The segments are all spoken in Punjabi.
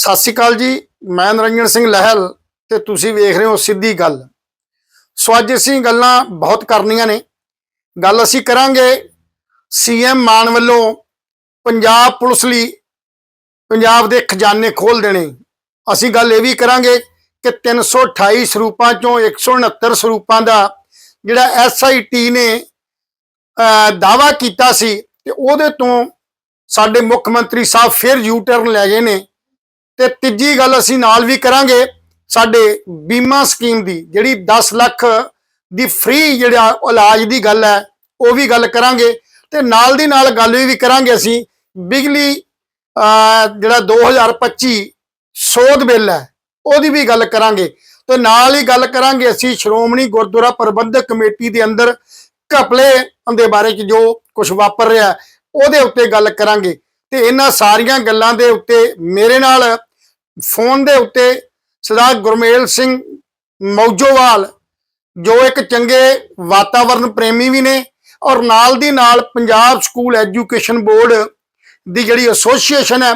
ਸਤਿ ਸ਼੍ਰੀ ਅਕਾਲ ਜੀ, ਮੈਂ ਨਰਿੰਜਨ ਸਿੰਘ ਲਹਿਲ ਤੇ ਤੁਸੀਂ ਵੇਖ ਰਹੇ ਹੋ ਸਿੱਧੀ ਗੱਲ। ਸੋ ਅੱਜ ਅਸੀਂ ਗੱਲਾਂ ਬਹੁਤ ਕਰਨੀਆਂ ਨੇ। ਗੱਲ ਅਸੀਂ ਕਰਾਂਗੇ ਸੀਐਮ ਮਾਨ ਵੱਲੋਂ ਪੰਜਾਬ ਪੁਲਿਸ ਲਈ ਪੰਜਾਬ ਦੇ ਖਜ਼ਾਨੇ ਖੋਲ ਦੇਣੇ। ਅਸੀਂ ਗੱਲ ਇਹ ਵੀ ਕਰਾਂਗੇ ਕਿ 328 ਸਰੂਪਾਂ ਚੋਂ 169 ਸਰੂਪਾਂ ਦਾ ਜਿਹੜਾ ਐਸਆਈਟੀ ਨੇ ਦਾਵਾ ਕੀਤਾ ਸੀ ਤੇ ਉਹਦੇ ਤੋਂ ਸਾਡੇ ਮੁੱਖ ਮੰਤਰੀ ਸਾਹਿਬ ਫਿਰ ਯੂ ਟਰਨ ਲੈ ਗਏ ਨੇ। ਤੇ ਤੀਜੀ ਗੱਲ ਅਸੀਂ ਨਾਲ ਵੀ ਕਰਾਂਗੇ, ਸਾਡੇ ਬੀਮਾ ਸਕੀਮ ਦੀ, ਜਿਹੜੀ 10 ਲੱਖ ਦੀ ਫ੍ਰੀ ਜਿਹੜਾ ਇਲਾਜ ਦੀ ਗੱਲ ਹੈ, ਉਹ ਵੀ ਗੱਲ ਕਰਾਂਗੇ ਤੇ ਨਾਲ ਦੀ ਨਾਲ ਗੱਲ ਵੀ ਕਰਾਂਗੇ ਅਸੀਂ, ਬਿਜਲੀ, ਅਹ, ਜਿਹੜਾ 2025 ਸੋਧ ਬਿੱਲ ਹੈ, ਉਹਦੀ ਵੀ ਗੱਲ ਕਰਾਂਗੇ। ਤੇ ਨਾਲ ਹੀ ਗੱਲ ਕਰਾਂਗੇ ਅਸੀਂ ਸ਼੍ਰੋਮਣੀ ਗੁਰਦੁਆਰਾ ਪ੍ਰਬੰਧਕ ਕਮੇਟੀ ਦੇ ਅੰਦਰ, ਘਪਲੇ ਦੇ ਬਾਰੇ ਚ ਜੋ ਕੁਝ ਵਾਪਰ ਰਿਹਾ, ਉਹਦੇ ਉੱਤੇ ਗੱਲ ਕਰਾਂਗੇ। ਤੇ ਇਹਨਾਂ ਸਾਰੀਆਂ ਗੱਲਾਂ ਦੇ ਉੱਤੇ ਮੇਰੇ ਨਾਲ ਫੋਨ ਦੇ ਉੱਤੇ ਸਰਦਾਰ ਗੁਰਮੇਲ ਸਿੰਘ ਮੌਜੋਵਾਲ, ਜੋ ਇੱਕ ਚੰਗੇ ਵਾਤਾਵਰਣ ਪ੍ਰੇਮੀ ਵੀ ਨੇ ਔਰ ਨਾਲ ਦੀ ਨਾਲ ਪੰਜਾਬ ਸਕੂਲ ਐਜੂਕੇਸ਼ਨ ਬੋਰਡ ਦੀ ਜਿਹੜੀ ਐਸੋਸੀਏਸ਼ਨ ਹੈ,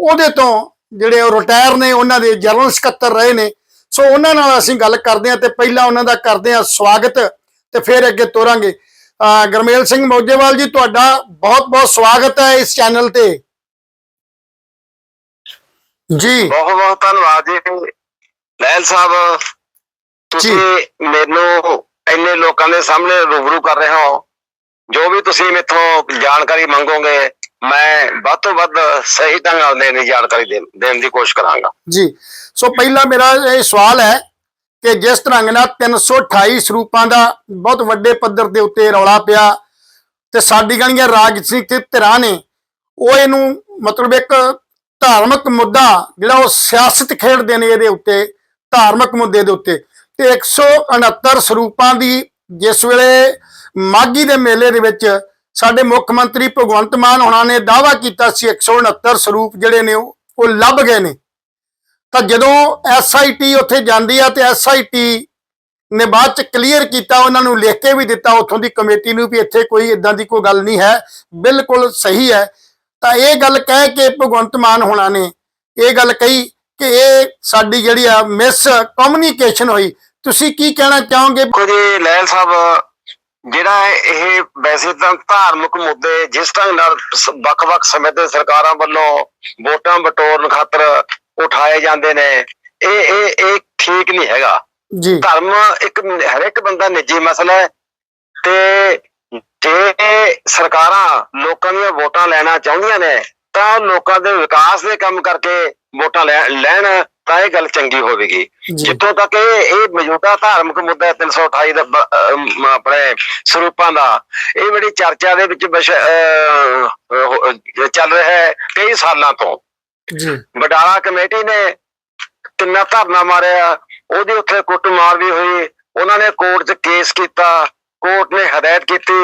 ਉਹਦੇ ਤੋਂ ਜਿਹੜੇ ਉਹ ਰਿਟਾਇਰ ਨੇ, ਉਹਨਾਂ ਦੇ ਜਨਰਲ ਸਕੱਤਰ ਰਹੇ ਨੇ। ਸੋ ਉਹਨਾਂ ਨਾਲ ਅਸੀਂ ਗੱਲ ਕਰਦੇ ਹਾਂ ਤੇ ਪਹਿਲਾਂ ਉਹਨਾਂ ਦਾ ਕਰਦੇ ਹਾਂ ਸਵਾਗਤ ਤੇ ਫਿਰ ਅੱਗੇ ਤੋਰਾਂਗੇ। ਅਹ ਗੁਰਮੇਲ ਸਿੰਘ ਮੌਜੇਵਾਲ ਜੀ, ਤੁਹਾਡਾ ਬਹੁਤ ਬਹੁਤ ਸਵਾਗਤ ਹੈ ਇਸ ਚੈਨਲ ਤੇ। ਜੀ। ਬਹੁਤ ਬਹੁਤ ਧੰਨਵਾਦ ਜੀ। ਲਹਿਲ ਸਾਹਿਬ ਤੁਸੀਂ ਮੈਨੂੰ ਇੰਨੇ ਲੋਕਾਂ ਦੇ ਸਾਹਮਣੇ ਰੂਬਰੂ ਕਰ ਰਹੇ ਹੋ। ਜੋ ਵੀ ਤੁਸੀਂ ਮੇਥੋਂ ਜਾਣਕਾਰੀ ਮੰਗੋਗੇ ਮੈਂ ਵੱਧ ਤੋਂ ਵੱਧ ਸਹੀ ਢੰਗ ਨਾਲ ਦੇਣ ਦੀ ਜਾਣਕਾਰੀ ਦੇਣ ਦੇਣ ਦੀ ਕੋਸ਼ਿਸ਼ ਕਰਾਂਗਾ। ਜੀ। ਸੋ ਪਹਿਲਾ ਮੇਰਾ ਇਹ ਸਵਾਲ ਹੈ ਕਿ ਜਿਸ ਤਰ੍ਹਾਂ ਨਾਲ 328 ਸਰੂਪਾਂ ਦਾ ਬਹੁਤ ਵੱਡੇ ਪੱਧਰ ਦੇ ਉੱਤੇ ਰੌਲਾ ਪਿਆ ਤੇ ਸਾਡੀ ਗਣੀਆਂ ਰਾਜਨੀਤਿਕ ਧਿਰਾਂ ਨੇ ਉਹ ਇਹਨੂੰ ਮਤਲਬ ਇੱਕ ਧਾਰਮਿਕ ਮੁੱਦਾ ਜਿਹੜਾ ਉਹ ਸਿਆਸਤ ਖੇਡਦੇ ਨੇ ਇਹਦੇ ਉੱਤੇ, ਧਾਰਮਿਕ ਮੁੱਦੇ ਦੇ ਉੱਤੇ। ਤੇ 169 ਸਰੂਪਾਂ ਦੀ ਜਿਸ ਵੇਲੇ ਮਾਗੀ ਦੇ ਮੇਲੇ ਦੇ ਵਿੱਚ ਸਾਡੇ ਮੁੱਖ ਮੰਤਰੀ ਭਗਵੰਤ ਮਾਨ ਹੋਣਾ ਨੇ ਦਾਵਾ ਕੀਤਾ ਸੀ 169 ਸਰੂਪ ਜਿਹੜੇ ਨੇ ਉਹ ਲੱਭ ਗਏ ਨੇ। ਤਾਂ ਜਦੋਂ ਐਸਆਈਟੀ ਉੱਥੇ ਜਾਂਦੀ ਆ ਤੇ ਐਸਆਈਟੀ ਨੇ ਬਾਅਦ ਚ ਕਲੀਅਰ ਕੀਤਾ, ਉਹਨਾਂ ਨੂੰ ਲਿਖ ਕੇ ਵੀ ਦਿੱਤਾ, ਉੱਥੋਂ ਦੀ ਕਮੇਟੀ ਨੂੰ ਵੀ ਇੱਥੇ ਕੋਈ ਇਦਾਂ ਦੀ ਕੋਈ ਗੱਲ ਨਹੀਂ ਹੈ। ਬਿਲਕੁਲ ਸਹੀ ਹੈ। ਤਾਂ ਇਹ ਗੱਲ ਕਹਿ ਕੇ ਭਗਵੰਤ ਮਾਨ ਹੋਣਾ ਨੇ ਇਹ ਗੱਲ ਕਹੀ ਕਿ ਇਹ ਸਾਡੀ ਜਿਹੜੀ ਆ ਮਿਸ ਕਮਿਊਨੀਕੇਸ਼ਨ ਹੋਈ। ਤੁਸੀਂ ਕੀ ਕਹਿਣਾ ਚਾਹੋਗੇ? ਦੇਖੋ ਜੀ ਲਹਿਲ ਸਾਹਿਬ ਜਿਹੜਾ ਇਹ ਵੈਸੇ ਤਾਂ ਧਾਰਮਿਕ ਮੁੱਦੇ ਜਿਸ ਢੰਗ ਨਾਲ ਵੱਖ-ਵੱਖ ਸਮੇਂ ਤੇ ਸਰਕਾਰਾਂ ਵੱਲੋਂ ਵੋਟਾਂ ਬਟੋਰਨ ਖਾਤਰ ਉਠਾਏ ਜਾਂਦੇ ਨੇ ਇਹ ਇਹ ਇਹ ਠੀਕ ਨਹੀਂ ਹੈਗਾ। ਜੀ। ਧਰਮ ਇੱਕ ਹਰ ਇੱਕ ਬੰਦਾ ਨਿੱਜੀ ਮਸਲਾ ਹੈ ਤੇ ਜੇ ਸਰਕਾਰਾਂ ਲੋਕਾਂ ਦੀਆਂ ਵੋਟਾਂ ਲੈਣਾ ਚਾਹੁੰਦੀਆਂ ਨੇ ਤਾਂ ਲੋਕਾਂ ਦੇ ਵਿਕਾਸ ਦੇ ਕੰਮ ਕਰਕੇ ਵੋਟਾਂ ਲੈ- ਲੈਣ ਤਾਂ ਇਹ ਗੱਲ ਚੰਗੀ ਹੋਵੇਗੀ। ਜਿੱਥੋਂ ਤੱਕ ਇਹ ਇਹ ਮੌਜੂਦਾ ਧਾਰਮਿਕ ਮੁੱਦਾ ਹੈ 328 ਦਾ ਆਪਣੇ ਸਰੂਪਾਂ ਦਾ ਇਹ ਬੜੀ ਚਰਚਾ ਦੇ ਵਿੱਚ ਚੱਲ ਰਿਹਾ ਹੈ ਕਈ ਸਾਲਾਂ ਤੋਂ। ਜੀ। ਬਡਾਲਾ ਕਮੇਟੀ ਨੇ ਕਿੰਨਾ ਧਰਨਾ ਮਾਰਿਆ ਉਹਦੀ ਉੱਥੇ ਕੁੱਟਮਾਰ ਵੀ ਹੋਈ ਉਹਨਾਂ ਨੇ ਕੋਰਟ 'ਚ ਕੇਸ ਕੀਤਾ। ਕੋਰਟ ਨੇ ਹਦਾਇਤ ਕੀਤੀ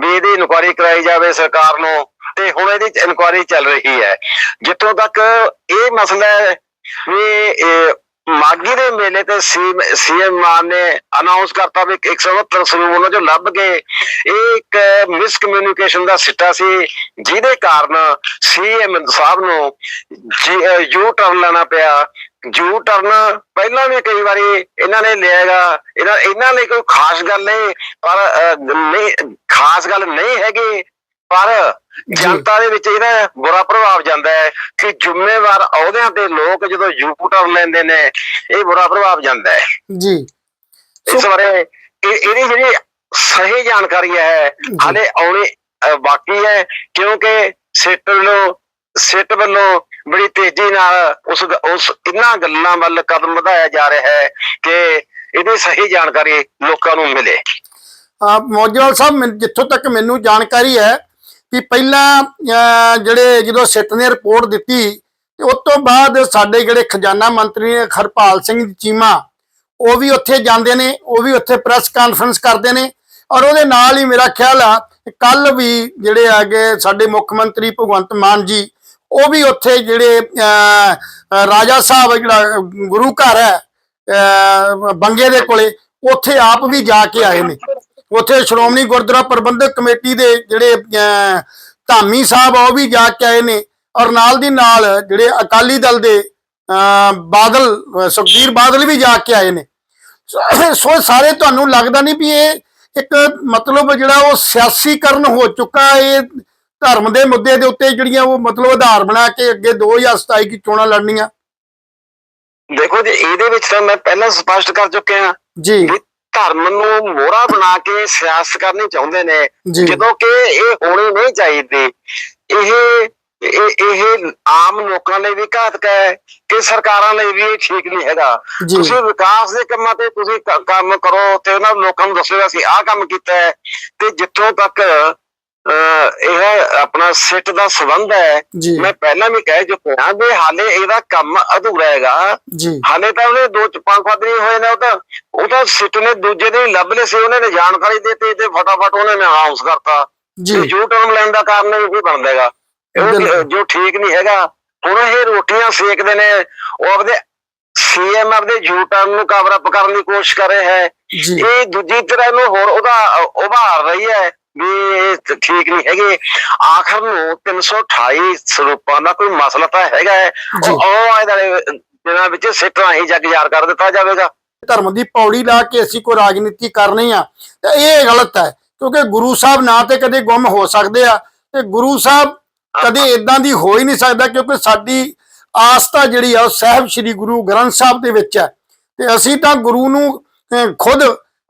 ਵੀ ਇਹਦੀ ਇਨਕੁਆਇਰੀ ਕਰਾਈ ਜਾਵੇ ਸਰਕਾਰ ਨੂੰ, ਤੇ ਹੁਣ ਇਹਦੀ ਇਨਕੁਆਇਰੀ ਚੱਲ ਰਹੀ ਹੈ। ਜਿੱਥੋਂ ਤੱਕ ਇਹ ਮਸਲਾ ਹੈ ਵੀ ਮਾਗੀ ਦੇ ਮੇਲੇ ਤੇ ਸੀਐਮ ਮਾਨ ਨੇ ਅਨਾਉਂਸ ਕਰਤਾ ਵੀ 169 ਸਰੂਪ ਉਹਨਾਂ ਚੋਂ ਲੱਭ ਕੇ ਇਹ ਇੱਕ ਮਿਸ ਕਮਿਊਨੀਕੇਸ਼ਨ ਦਾ ਸਿੱਟਾ ਸੀ, ਜਿਹਦੇ ਕਾਰਨ ਸੀਐਮ ਸਾਹਿਬ ਨੂੰ ਯੂ ਟਰਨ ਲੈਣਾ ਪਿਆ। ਯੂ ਟਰਨ ਪਹਿਲਾਂ ਵੀ ਕਈ ਵਾਰੀ ਇਹਨਾਂ ਨੇ ਲਿਆਗਾ ਇਹਨਾਂ ਇਹਨਾਂ ਲਈ ਕੋਈ ਖਾਸ ਗੱਲ ਨਹੀਂ ਪਰ ਖਾਸ ਗੱਲ ਨਹੀਂ ਹੈਗੀ। ਪਰ ਜਨਤਾ ਦੇ ਵਿੱਚ ਇਹਦਾ ਬੁਰਾ ਪ੍ਰਭਾਵ ਜਾਂਦਾ ਹੈ ਕਿ ਜ਼ਿੰਮੇਵਾਰ ਅਹੁਦਿਆਂ ਤੇ ਲੋਕ ਜਦੋਂ ਯੂ ਟਰਨ ਲੈਂਦੇ ਨੇ ਇਹ ਬੁਰਾ ਪ੍ਰਭਾਵ ਜਾਂਦਾ ਹੈ। ਜੀ। ਇਸ ਬਾਰੇ ਇਹ ਇਹਦੀ ਜਿਹੜੀ ਸਹੀ ਜਾਣਕਾਰੀ ਹੈ ਹਾਲੇ ਆਉਣੀ ਬਾਕੀ ਹੈ ਕਿਉਂਕਿ ਸਿੱਟ ਵੱਲੋਂ ਸਿੱਟ ਵੱਲੋਂ ਬੜੀ ਤੇਜ਼ੀ ਨਾਲ ਉਸ ਉਸ ਇਹਨਾਂ ਗੱਲਾਂ ਵੱਲ ਕਦਮ ਵਧਾਇਆ ਜਾ ਰਿਹਾ ਹੈ ਕਿ ਇਹਦੀ ਸਹੀ ਜਾਣਕਾਰੀ ਲੋਕਾਂ ਨੂੰ ਮਿਲੇ। ਆ, ਮੌਜਵਾਲ ਸਾਹਿਬ ਜਿੱਥੋਂ ਤੱਕ ਮੈਨੂੰ ਜਾਣਕਾਰੀ ਹੈ ਕਿ ਪਹਿਲਾਂ ਜਿਹੜੇ ਜਦੋਂ ਸਿੱਟ ਨੇ ਰਿਪੋਰਟ ਦਿੱਤੀ, ਤੇ ਉਸ ਤੋਂ ਬਾਅਦ ਸਾਡੇ ਜਿਹੜੇ ਖਜ਼ਾਨਾ ਮੰਤਰੀ ਨੇ, ਹਰਪਾਲ ਸਿੰਘ ਚੀਮਾ, ਉਹ ਵੀ ਉੱਥੇ ਜਾਂਦੇ ਨੇ, ਉਹ ਵੀ ਉੱਥੇ ਪ੍ਰੈਸ ਕਾਨਫਰੰਸ ਕਰਦੇ ਨੇ। ਔਰ ਉਹਦੇ ਨਾਲ ਹੀ ਮੇਰਾ ਖਿਆਲ ਆ ਕੱਲ ਵੀ ਜਿਹੜੇ ਆਗੇ ਸਾਡੇ ਮੁੱਖ ਮੰਤਰੀ ਭਗਵੰਤ ਮਾਨ ਜੀ ਉਹ ਵੀ ਉੱਥੇ ਜਿਹੜੇ ਰਾਜਾ ਸਾਹਿਬ ਜਿਹੜਾ ਗੁਰੂ ਘਰ ਹੈ ਬੰਗੇ ਦੇ ਕੋਲੇ, ਉੱਥੇ ਆਪ ਵੀ ਜਾ ਕੇ ਆਏ ਨੇ। ਉੱਥੇ ਸ਼੍ਰੋਮਣੀ ਗੁਰਦੁਆਰਾ ਪ੍ਰਬੰਧਕ ਕਮੇਟੀ ਦੇ ਜਿਹੜੇ ਧਾਮੀ ਸਾਹਿਬ ਉਹ ਵੀ ਜਾ ਕੇ ਆਏ ਨੇ। ਔਰ ਨਾਲ ਦੀ ਨਾਲ ਜਿਹੜੇ ਅਕਾਲੀ ਦਲ ਦੇ, ਅਹ, ਬਾਦਲ ਸੁਖਬੀਰ ਬਾਦਲ ਵੀ ਜਾ ਕੇ ਆਏ ਨੇ। ਸੋ ਸਾਰੇ ਤੁਹਾਨੂੰ ਲੱਗਦਾ ਨਹੀਂ ਵੀ ਇਹ ਇੱਕ ਮਤਲਬ ਜਿਹੜਾ ਉਹ ਸਿਆਸੀਕਰਨ ਹੋ ਚੁੱਕਾ ਇਹ ਧਰਮ ਦੇ ਮੁੱਦੇ ਦੇ ਉੱਤੇ ਜਿਹੜੀਆਂ ਉਹ ਮਤਲਬ ਆਧਾਰ ਬਣਾ ਕੇ ਅੱਗੇ 2027 ਦੀ ਚੋਣਾਂ ਲੜਨੀਆਂ। ਦੇਖੋ ਜੀ ਇਹਦੇ ਵਿੱਚ ਤਾਂ ਮੈਂ ਪਹਿਲਾਂ ਸਪਸ਼ਟ ਕਰ ਚੁੱਕਿਆ ਜੀ। ਵੀ ਧਰਮ ਨੂੰ ਮੋਹਰਾ ਬਣਾ ਕੇ ਸਿਆਸਤ ਕਰਨੀ ਚਾਹੁੰਦੇ ਨੇ। ਜੀ। ਜਦੋਂ ਕਿ ਇਹ ਹੋਣੀ ਨਹੀਂ ਚਾਹੀਦੀ। ਇਹ ਇਹ ਇਹ ਆਮ ਲੋਕਾਂ ਲਈ ਵੀ ਘਾਤਕ ਹੈ ਕਿ ਸਰਕਾਰਾਂ ਲਈ ਵੀ ਇਹ ਠੀਕ ਨਹੀਂ ਹੈਗਾ। ਜੀ। ਤੁਸੀਂ ਵਿਕਾਸ ਦੇ ਕੰਮਾਂ ਤੇ ਤੁਸੀਂ ਕੰਮ ਕਰੋ ਤੇ ਉਹਨਾਂ ਲੋਕਾਂ ਨੂੰ ਦੱਸੋ ਅਸੀਂ ਆਹ ਕੰਮ ਕੀਤਾ ਹੈ ਤੇ ਜਿੱਥੋਂ ਤੱਕ ਇਹ ਆਪਣਾ ਸਿੱਟ ਦਾ ਸਬੰਧ ਹੈ। ਮੈਂ ਪਹਿਲਾਂ ਵੀ ਕਹਿ ਚੁੱਕਿਆ ਵੀ ਹਾਲੇ ਇਹਦਾ ਕੰਮ ਅਧੂਰਾ ਹੈਗਾ ਹਾਲੇ ਤਾਂ ਉਹਨੇ ਦੋ ਪੰਜ ਨਹੀਂ ਹੋਏ ਨੇ ਉਹ ਤਾਂ ਉਹ ਤਾਂ ਸਿੱਟ ਨੇ ਦੂਜੇ ਦੇ ਲੱਭ ਲਏ ਸੀ ਉਹਨੇ ਨੇ ਜਾਣਕਾਰੀ ਦਿੱਤੀ ਤੇ ਫਟਾਫਟ ਉਹਨੇ ਨੇ ਅਨਾਉਂਸ ਕਰਤਾ। ਜੀ। ਯੂ ਟਰਨ ਲੈਣ ਦਾ ਕਾਰਨ ਇਹ ਬਣਦਾ ਹੈਗਾ। ਇਹ ਬਿਲਕੁਲ। ਜੋ ਠੀਕ ਨਹੀਂ ਹੈਗਾ ਹੁਣ ਇਹ ਰੋਟੀਆਂ ਸੇਕਦੇ ਨੇ ਉਹ ਆਪਦੇ ਸੀਐਮ ਆਪਦੇ ਯੂ ਟਰਨ ਨੂੰ ਕਵਰ ਅਪ ਕਰਨ ਦੀ ਕੋਸ਼ਿਸ਼ ਕਰ ਰਿਹਾ ਹੈ। ਇਹ ਦੂਜੀ ਤਰ੍ਹਾਂ ਨੂੰ ਹੋਰ ਉਹਦਾ ਉਭਾਰ ਰਹੀ ਹੈ। ਵੀ ਇਹ ਠੀਕ ਨਹੀਂ ਹੈਗੇ। ਆਖਰ ਨੂੰ 328 ਸਰੂਪਾਂ ਦਾ ਕੋਈ ਮਸਲਾ ਤਾਂ ਹੈਗਾ ਹੈ। ਉਹ ਆਏ ਵਾਲੇ ਦਿਨਾਂ ਵਿੱਚ ਸਿੱਟਾਂ ਹੀ ਜਗ ਜ਼ਾਰ ਕਰ ਦਿੱਤਾ ਜਾਵੇਗਾ। ਧਰਮ ਦੀ ਪੌੜੀ ਲਾ ਕੇ ਅਸੀਂ ਕੋਈ ਰਾਜਨੀਤੀ ਕਰਨੀ ਆ ਤੇ ਇਹ ਗਲਤ ਹੈ। ਕਿਉਂਕਿ ਗੁਰੂ ਸਾਹਿਬ ਨਾ ਤੇ ਕਦੇ ਗੁੰਮ ਹੋ ਸਕਦੇ ਆ ਤੇ ਗੁਰੂ ਸਾਹਿਬ ਕਦੇ ਇਦਾਂ ਦੀ ਹੋ ਹੀ ਨਹੀਂ ਸਕਦਾ ਕਿਉਂਕਿ ਸਾਡੀ ਆਸਥਾ ਜਿਹੜੀ ਆ ਉਹ ਸਾਹਿਬ ਸ੍ਰੀ ਗੁਰੂ ਗ੍ਰੰਥ ਸਾਹਿਬ ਦੇ ਵਿੱਚ ਹੈ। ਤੇ ਅਸੀਂ ਤਾਂ ਗੁਰੂ ਨੂੰ ਖੁਦ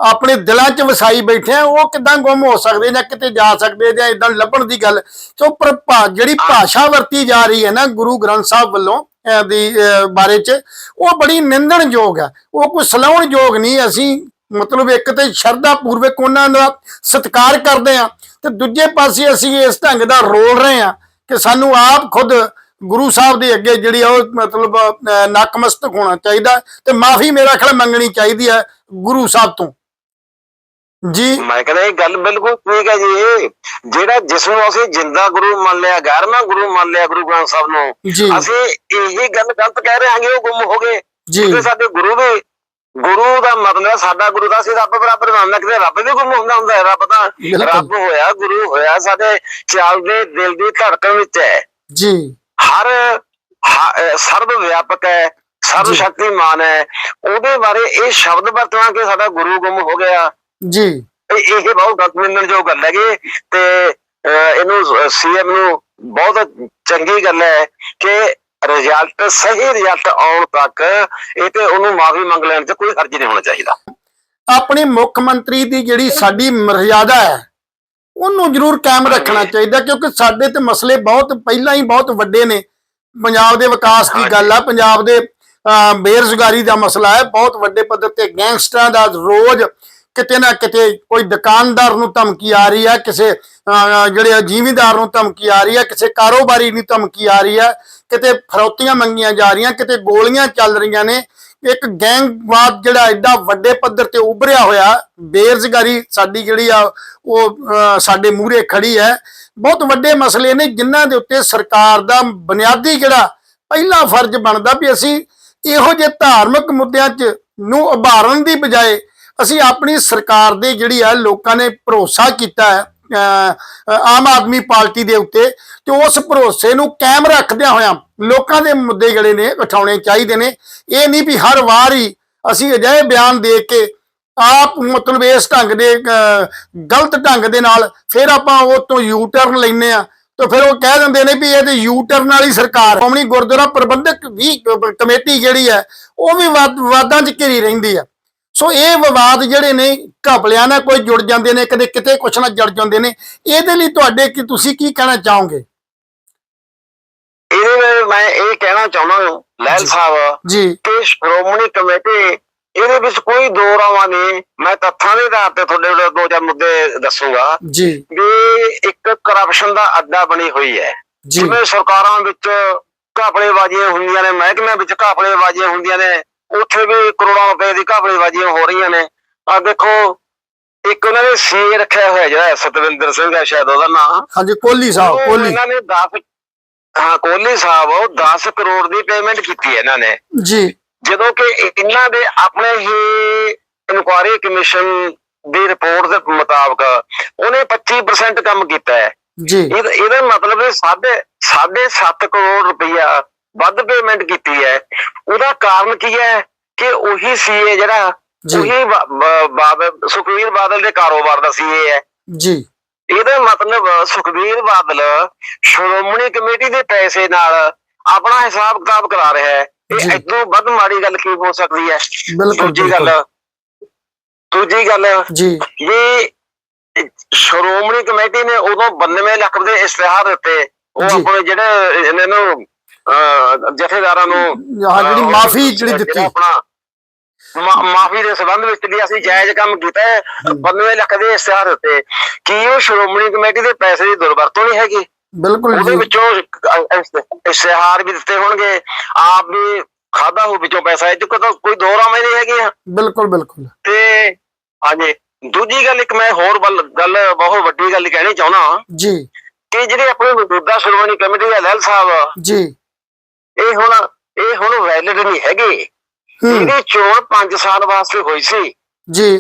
ਆਪਣੇ ਦਿਲਾਂ 'ਚ ਵਸਾਈ ਬੈਠੇ ਆ ਉਹ ਕਿਦਾਂ ਗੁੰਮ ਹੋ ਸਕਦੇ ਜਾਂ ਕਿਤੇ ਜਾ ਸਕਦੇ ਜਾਂ ਇਦਾਂ ਲੱਭਣ ਦੀ ਗੱਲ। ਸੋ ਪਰ ਭਾ- ਜਿਹੜੀ ਭਾਸ਼ਾ ਵਰਤੀ ਜਾ ਰਹੀ ਹੈ ਨਾ ਗੁਰੂ ਗ੍ਰੰਥ ਸਾਹਿਬ ਵੱਲੋਂ ਦੀ ਬਾਰੇ 'ਚ ਉਹ ਬੜੀ ਨਿੰਦਣਯੋਗ ਹੈ। ਉਹ ਕੋਈ ਸਲਾਉਣਯੋਗ ਨਹੀਂ ਅਸੀਂ ਮਤਲਬ ਇੱਕ ਤੇ ਸ਼ਰਧਾ ਪੂਰਵਕ ਉਹਨਾਂ ਦਾ ਸਤਿਕਾਰ ਕਰਦੇ ਆ ਤੇ ਦੂਜੇ ਪਾਸੇ ਅਸੀਂ ਇਸ ਢੰਗ ਦਾ ਰੋਲ ਰਹੇ ਆ ਕਿ ਸਾਨੂੰ ਆਪ ਖੁਦ ਗੁਰੂ ਸਾਹਿਬ ਦੇ ਅੱਗੇ ਜਿਹੜੀ ਉਹ ਮਤਲਬ ਨਕਮਸਤਕ ਹੋਣਾ ਚਾਹੀਦਾ ਤੇ ਮਾਫੀ ਮੇਰਾ ਖਿਆਲ ਮੰਗਣੀ ਚਾਹੀਦੀ ਹੈ ਗੁਰੂ ਸਾਹਿਬ ਤੋਂ। ਜੀ। ਮੈਂ ਕਹਿੰਦਾ ਇਹ ਗੱਲ ਬਿਲਕੁਲ ਠੀਕ ਹੈ ਜੀ ਜਿਹੜਾ ਜਿਸ ਨੂੰ ਅਸੀਂ ਜਿੰਦਾ ਗੁਰੂ ਮੰਨ ਲਿਆ ਗਿਆਰਵਾਂ ਗੁਰੂ ਮੰਨ ਲਿਆ ਗੁਰੂ ਗ੍ਰੰਥ ਸਾਹਿਬ ਨੂੰ ਅਸੀਂ ਇਹੀ ਗੱਲ ਗਲਤ ਕਹਿ ਰਹੇ ਹਾਂਗੇ ਉਹ ਗੁੰਮ ਹੋ ਗਏ। ਜੀ। ਸਾਡੇ ਗੁਰੂ ਵੀ ਗੁਰੂ ਦਾ ਮਤਲਬ ਹੈ ਸਾਡਾ ਗੁਰੂ ਦਾ ਅਸੀਂ ਰੱਬ ਬਰਾਬਰ ਮੰਨਦਾ ਕਿਤੇ ਰੱਬ ਵੀ ਗੁੰਮ ਹੁੰਦਾ ਹੁੰਦਾ ਹੈ ਰੱਬ ਤਾਂ। ਰੱਬ ਹੋਇਆ ਗੁਰੂ ਹੋਇਆ ਸਾਡੇ ਚੱਲਦੇ ਦਿਲ ਦੀ ਧੜਕਣ ਵਿੱਚ ਹੈ। ਜੀ। ਹਰ ਸਰਵ ਵਿਆਪਕ ਹੈ ਸਰਵ ਜੀ। ਸ਼ਕਤੀਮਾਨ ਹੈ। ਉਹਦੇ ਬਾਰੇ ਇਹ ਸ਼ਬਦ ਵਰਤਣਾ ਕਿ ਸਾਡਾ ਗੁਰੂ ਗੁੰਮ ਹੋ ਗਿਆ। ਜੀ। ਇਹ ਇਹ ਬਹੁਤ ਨਿੰਦਣਯੋਗ ਗੱਲ ਹੈਗੀ ਤੇ ਇਹਨੂੰ ਸੀਐਮ ਨੂੰ ਬਹੁਤ ਚੰਗੀ ਗੱਲ ਹੈ ਕਿ ਰਿਜ਼ਲਟ ਸਹੀ ਰਿਜ਼ਲਟ ਆਉਣ ਤੱਕ ਇਹ ਤੇ ਉਹਨੂੰ ਮਾਫੀ ਮੰਗ ਲੈਣ ਤੇ ਕੋਈ ਹਰਜ ਨਹੀਂ ਹੋਣਾ ਚਾਹੀਦਾ। ਆਪਣੇ ਮੁੱਖ ਮੰਤਰੀ ਦੀ ਜਿਹੜੀ ਸਾਡੀ ਮਰਜ਼ਾਦਾ ਹੈ ਉਹਨੂੰ ਜ਼ਰੂਰ ਕਾਇਮ ਰੱਖਣਾ ਚਾਹੀਦਾ ਕਿਉਂਕਿ ਸਾਡੇ ਤੇ ਮਸਲੇ ਬਹੁਤ ਪਹਿਲਾਂ ਹੀ ਬਹੁਤ ਵੱਡੇ ਨੇ। ਪੰਜਾਬ ਦੇ ਵਿਕਾਸ ਦੀ ਗੱਲ ਆ ਪੰਜਾਬ ਦੇ ਬੇਰੁਜ਼ਗਾਰੀ ਦਾ ਮਸਲਾ ਹੈ ਬਹੁਤ ਵੱਡੇ ਪੱਧਰ ਤੇ ਗੈਂਗਸਟਰਾਂ ਦਾ ਰੋਜ਼ ਕਿਤੇ ਨਾ ਕਿਤੇ ਕੋਈ ਦੁਕਾਨਦਾਰ ਨੂੰ ਧਮਕੀ ਆ ਰਹੀ ਹੈ, ਕਿਸੇ ਜਿਹੜੇ ਜ਼ਿਮੀਂਦਾਰ ਨੂੰ ਧਮਕੀ ਆ ਰਹੀ ਹੈ, ਕਿਸੇ ਕਾਰੋਬਾਰੀ ਨੂੰ ਧਮਕੀ ਆ ਰਹੀ ਹੈ, ਕਿਤੇ ਫਰੌਤੀਆਂ ਮੰਗੀਆਂ ਜਾ ਰਹੀਆਂ, ਕਿਤੇ ਗੋਲੀਆਂ ਚੱਲ ਰਹੀਆਂ ਨੇ, ਇੱਕ ਗੈਂਗਵਾਦ ਜਿਹੜਾ ਐਡਾ ਵੱਡੇ ਪੱਧਰ ਤੇ ਉਭਰਿਆ ਹੋਇਆ, ਬੇਰੁਜ਼ਗਾਰੀ ਸਾਡੀ ਜਿਹੜੀ ਆ, ਉਹ ਸਾਡੇ ਮੂਹਰੇ ਖੜੀ ਹੈ। ਬਹੁਤ ਵੱਡੇ ਮਸਲੇ ਨੇ ਜਿਨ੍ਹਾਂ ਦੇ ਉੱਤੇ ਸਰਕਾਰ ਦਾ ਬੁਨਿਆਦੀ ਜਿਹੜਾ ਪਹਿਲਾ ਫਰਜ਼ ਬਣਦਾ ਵੀ ਅਸੀਂ ਇਹੋ ਜਿਹੇ ਧਾਰਮਿਕ ਮੁੱਦਿਆਂ 'ਚ ਨੂੰ ਉਭਾਰਨ ਦੀ ਬਜਾਏ ਅਸੀਂ ਆਪਣੀ ਸਰਕਾਰ ਦੇ ਜਿਹੜੀ ਹੈ ਲੋਕਾਂ ਨੇ ਭਰੋਸਾ ਕੀਤਾ ਹੈ ਆਮ ਆਦਮੀ ਪਾਰਟੀ ਦੇ ਉੱਤੇ ਤੇ ਉਸ ਭਰੋਸੇ ਨੂੰ ਕਾਇਮ ਰੱਖਦਿਆਂ ਹੋਇਆਂ ਲੋਕਾਂ ਦੇ ਮੁੱਦੇ ਜਿਹੜੇ ਨੇ ਉਠਾਉਣੇ ਚਾਹੀਦੇ ਨੇ। ਇਹ ਨਹੀਂ ਵੀ ਹਰ ਵਾਰ ਹੀ ਅਸੀਂ ਅਜਿਹੇ ਬਿਆਨ ਦੇ ਕੇ ਆਪ ਮਤਲਬ ਇਸ ਢੰਗ ਦੇ ਗਲਤ ਢੰਗ ਦੇ ਨਾਲ ਫਿਰ ਆਪਾਂ ਉਹ ਤੋਂ ਯੂ ਟਰਨ ਲੈਨੇ ਆ ਤਾਂ ਫਿਰ ਉਹ ਕਹਿ ਦਿੰਦੇ ਨੇ ਵੀ ਇਹ ਤੇ ਯੂ ਟਰਨ ਵਾਲੀ ਸਰਕਾਰ ਕੌਮੀ ਗੁਰਦੁਆਰਾ ਪ੍ਰਬੰਧਕ ਵੀ ਕਮੇਟੀ ਜਿਹੜੀ ਹੈ, ਉਹ ਵੀ ਵਾਦ- ਵਿਵਾਦਾਂ 'ਚ ਘਿਰੀ ਰਹਿੰਦੀ ਆ ਸੋ ਇਹ ਵਿਵਾਦ ਜਿਹੜੇ ਨੇ ਘਪਲਿਆਂ ਨਾਲ ਕੋਈ ਜੁੜ ਜਾਂਦੇ ਨੇ ਕਦੇ ਕਿਤੇ ਕੁਛ ਨਾਲ ਜੁੜ ਜਾਂਦੇ ਨੇ। ਇਹਦੇ ਲਈ ਤੁਹਾਡੇ ਕੀ ਤੁਸੀਂ ਕੀ ਕਹਿਣਾ ਚਾਹੋਗੇ? ਇਹਦੇ ਵਿੱਚ ਮੈਂ ਇਹ ਕਹਿਣਾ ਚਾਹੁੰਦਾ ਲਹਿਲ ਜੀ। ਸਾਹਿਬ ਜੀ। ਕਿ ਸ਼੍ਰੋਮਣੀ ਕਮੇਟੀ ਇਹਦੇ ਵਿੱਚ ਕੋਈ ਦੋ ਰਾਵਾਂ ਨਹੀਂ ਮੈਂ ਤੱਥਾਂ ਦੇ ਆਧਾਰ ਤੇ ਤੁਹਾਡੇ ਕੋਲ ਦੋ ਚਾਰ ਮੁੱਦੇ ਦੱਸੂਗਾ। ਜੀ। ਵੀ ਇੱਕ ਕਰਪਸ਼ਨ ਦਾ ਅੱਡਾ ਬਣੀ ਹੋਈ ਹੈ। ਜਿਵੇਂ ਸਰਕਾਰਾਂ ਵਿੱਚ ਘਾਪਲੇਬਾਜ਼ੀਆਂ ਹੁੰਦੀਆਂ ਨੇ ਮਹਿਕਮਿਆਂ ਵਿੱਚ ਘਾਪਲੇਬਾਜ਼ੀਆਂ ਹੁੰਦੀਆਂ ਨੇ ਉੱਥੇ ਵੀ ਕਰੋੜਾਂ ਰੁਪਏ ਦੀ ਘਾਪਲੇਬਾਜ਼ੀਆਂ ਹੋ ਰਹੀਆਂ ਨੇ। ਆ ਦੇਖੋ ਇੱਕ ਉਹਨਾਂ ਨੇ ਸੀ ਰੱਖਿਆ ਹੋਇਆ ਜਿਹੜਾ ਸਤਵਿੰਦਰ ਸਿੰਘ ਹੈ ਸ਼ਾਇਦ ਉਹਦਾ ਨਾਮ ਹਾਂਜੀ ਕੋਹਲੀ ਸਾਹਿਬ ਕੋਹਲੀ। ਇਹਨਾਂ ਨੇ 10 ਹਾਂ ਕੋਹਲੀ ਸਾਹਿਬ ਉਹ 10 ਕਰੋੜ ਦੀ ਪੇਮੈਂਟ ਕੀਤੀ ਹੈ ਇਹਨਾਂ ਨੇ। ਜੀ। ਜਦੋਂ ਕਿ ਇਹਨਾਂ ਦੇ ਆਪਣੇ ਹੀ ਇਨਕੁਆਇਰੀ ਕਮਿਸ਼ਨ ਦੀ ਰਿਪੋਰਟ ਦੇ ਮੁਤਾਬਕ ਉਹਨੇ 25% ਕੰਮ ਕੀਤਾ ਹੈ। ਜੀ। ਇਹਦਾ ਇਹਦਾ ਮਤਲਬ ਹੈ ਸਾਢੇ ਸਾਢੇ 7 ਕਰੋੜ ਰੁਪਇਆ ਵੱਧ ਪੇਮੈਂਟ ਕੀਤੀ ਹੈ। ਉਹਦਾ ਕਾਰਨ ਕੀ ਹੈ ਕਿ ਉਹੀ ਸੀਏ ਜਿਹੜਾ ਉਹੀ ਬਾਦਲ ਸੁਖਵੀਰ ਬਾਦਲ ਦੇ ਕਾਰੋਬਾਰ ਦਾ ਸੀਏ ਹੈ। ਜੀ। ਇਹਦਾ ਮਤਲਬ ਸੁਖਬੀਰ ਬਾਦਲ ਸ਼੍ਰੋਮਣੀ ਕਮੇਟੀ ਦੇ ਪੈਸੇ ਨਾਲ ਆਪਣਾ ਹਿਸਾਬ ਕਿਤਾਬ ਕਰਾ ਰਿਹਾ ਹੈ। ਇਹ ਇਦੋਂ ਵੱਧ ਮਾੜੀ ਗੱਲ ਕੀ ਹੋ ਸਕਦੀ ਹੈ? ਦੂਜੀ ਗੱਲ। ਦੂਜੀ ਗੱਲ ਜੀ। ਵੀ ਸ਼੍ਰੋਮਣੀ ਕਮੇਟੀ ਨੇ ਉਦੋਂ 92 ਲੱਖ ਦੇ ਇਸ਼ਤਿਹਾਰ ਦਿੱਤੇ। ਉਹ। ਆਪਣੇ ਜਿਹੜੇ ਇਹਨਾਂ ਨੂੰ ਜਥੇਦਾਰਾਂ ਨੂੰ ਆਹ ਜਿਹੜੀ ਮਾਫੀ ਜਿਹੜੀ ਦਿੱਤੀ। ਮਾਫੀ ਦੇ ਸੰਬੰਧ ਵਿੱਚ ਵੀ ਅਸੀਂ ਜਾਇਜ਼ ਕੰਮ ਕੀਤਾ ਹੈ 92 ਲੱਖ ਦੇ ਇਸ਼ਤਿਹਾਰ ਦਿੱਤੇ ਕੀ ਉਹ ਸ਼੍ਰੋਮਣੀ ਕਮੇਟੀ ਦੇ ਪੈਸੇ ਦੀ ਦੁਰਵਰਤੋਂ ਨਹੀਂ ਹੈਗੀ? ਬਿਲਕੁਲ ਉਹਦੇ ਵਿੱਚੋਂ ਇਸ਼ਤਿਹਾਰ ਵੀ ਦਿੱਤੇ ਹੋਣਗੇ ਆਪ ਵੀ ਖਾਦਾ ਹੋ ਵਿੱਚੋਂ ਪੈਸਾ ਇਹ ਚ ਕੋਈ ਕੋਈ ਦੋ ਰਾਮੇ ਨਹੀਂ ਹੈਗੀਆਂ। ਬਿਲਕੁਲ ਬਿਲਕੁਲ। ਤੇ ਹਾਂਜੀ ਦੂਜੀ ਗੱਲ ਇੱਕ ਮੈਂ ਹੋਰ ਗੱਲ ਬਹੁਤ ਵੱਡੀ ਗੱਲ ਕਹਿਣੀ ਚਾਹੁੰਦਾ ਜੀ। ਕਿ ਜਿਹੜੇ ਆਪਣੇ ਮੌਜੂਦਾ ਸ਼੍ਰੋਮਣੀ ਕਮੇਟੀ ਦੇ ਅਲੈਲ ਸਾਹਿਬ ਜੀ। ਇਹ ਹੁਣ ਇਹ ਹੁਣ ਵੈਲਿਡ ਨਹੀਂ ਹੈਗੇ। ਇਹਦੀ ਚੋਣ 5 ਸਾਲ ਵਾਸਤੇ ਹੋਈ ਸੀ। ਜੀ।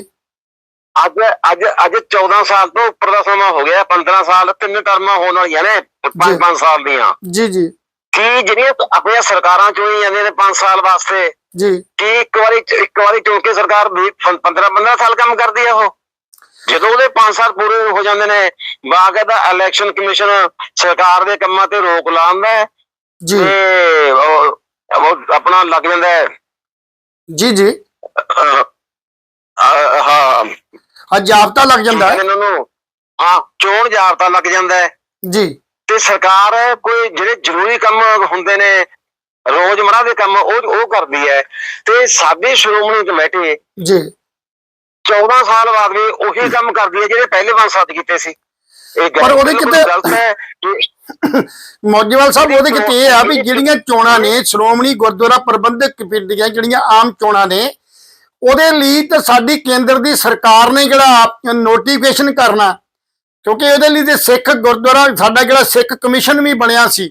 ਅੱਜ ਅੱਜ ਅੱਜ 14 ਸਾਲ ਤੋਂ ਉੱਪਰ ਦਾ ਸਮਾਂ ਹੋ ਗਿਆ 15 ਸਾਲ ਤਿੰਨ ਟਰਮਾਂ ਹੋਣ ਵਾਲੀਆਂ ਨੇ 5-5 ਸਾਲ ਦੀਆਂ। ਜੀ ਜੀ। ਕੀ ਜਿਹੜੀਆਂ ਆਪਣੀਆਂ ਸਰਕਾਰਾਂ ਚੁਣੀ ਜਾਂਦੀਆਂ ਨੇ 5 ਸਾਲ ਵਾਸਤੇ? ਜੀ। ਕੀ ਇੱਕ ਵਾਰੀ ਇੱਕ ਵਾਰੀ ਚੁਣ ਕੇ ਸਰਕਾਰ 15 15 ਸਾਲ ਕੰਮ ਕਰਦੀ ਹੈ ਉਹ? ਜਦੋਂ ਉਹਦੇ 5 ਸਾਲ ਪੂਰੇ ਹੋ ਜਾਂਦੇ ਨੇ ਬਾਕਾਇਦਾ ਇਲੈਕਸ਼ਨ ਕਮਿਸ਼ਨ ਸਰਕਾਰ ਦੇ ਕੰਮਾਂ ਤੇ ਰੋਕ ਲਾਉਂਦਾ ਹੈ ਜੀ। ਤੇ ਉਹ ਉਹ ਆਪਣਾ ਲੱਗ ਜਾਂਦਾ ਹੈ। ਜੀ ਜੀ। ਅਹ, ਅਹ, ਹਾਂ। ਆ ਜਾਬਤਾ ਲੱਗ ਜਾਂਦਾ ਹੈ। ਇਹਨਾਂ ਨੂੰ ਹਾਂ ਚੋਣ ਜਾਬਤਾ ਲੱਗ ਜਾਂਦਾ ਹੈ। ਜੀ। ਤੇ ਸਰਕਾਰ ਕੋਈ ਜਿਹੜੇ ਜ਼ਰੂਰੀ ਕੰਮ ਹੁੰਦੇ ਨੇ ਰੋਜ਼ਮਰਾ ਦੇ ਕੰਮ ਉਹ ਉਹ ਕਰਦੀ ਹੈ। ਤੇ ਸਾਡੀ ਸ਼੍ਰੋਮਣੀ ਕਮੇਟੀ ਜੀ। 14 ਸਾਲ ਬਾਅਦ ਵੀ ਉਹੀ ਕੰਮ ਕਰਦੀ ਹੈ ਜਿਹੜੇ ਪਹਿਲੇ ਪੰਜ ਸਾਲ ਕੀਤੇ ਸੀ। ਪਰ ਉਹਦੇ ਕਿਤੇ- ਮੌਜੇਵਾਲ ਸਾਹਿਬ ਉਹਦੇ ਕਿਤੇ ਇਹ ਆ ਵੀ ਜਿਹੜੀਆਂ ਚੋਣਾਂ ਨੇ ਸ਼੍ਰੋਮਣੀ ਗੁਰਦੁਆਰਾ ਪ੍ਰਬੰਧਕ ਕਮੇਟੀ ਦੀਆਂ ਜਿਹੜੀਆਂ ਆਮ ਚੋਣਾਂ ਨੇ ਉਹਦੇ ਲਈ ਤਾਂ ਸਾਡੀ ਕੇਂਦਰ ਦੀ ਸਰਕਾਰ ਨੇ ਜਿਹੜਾ ਨੋਟੀਫਿਕੇਸ਼ਨ ਕਰਨਾ ਕਿਉਂਕਿ ਉਹਦੇ ਲਈ ਤੇ ਸਿੱਖ ਗੁਰਦੁਆਰਾ ਸਾਡਾ ਜਿਹੜਾ ਸਿੱਖ ਕਮਿਸ਼ਨ ਵੀ ਬਣਿਆ ਸੀ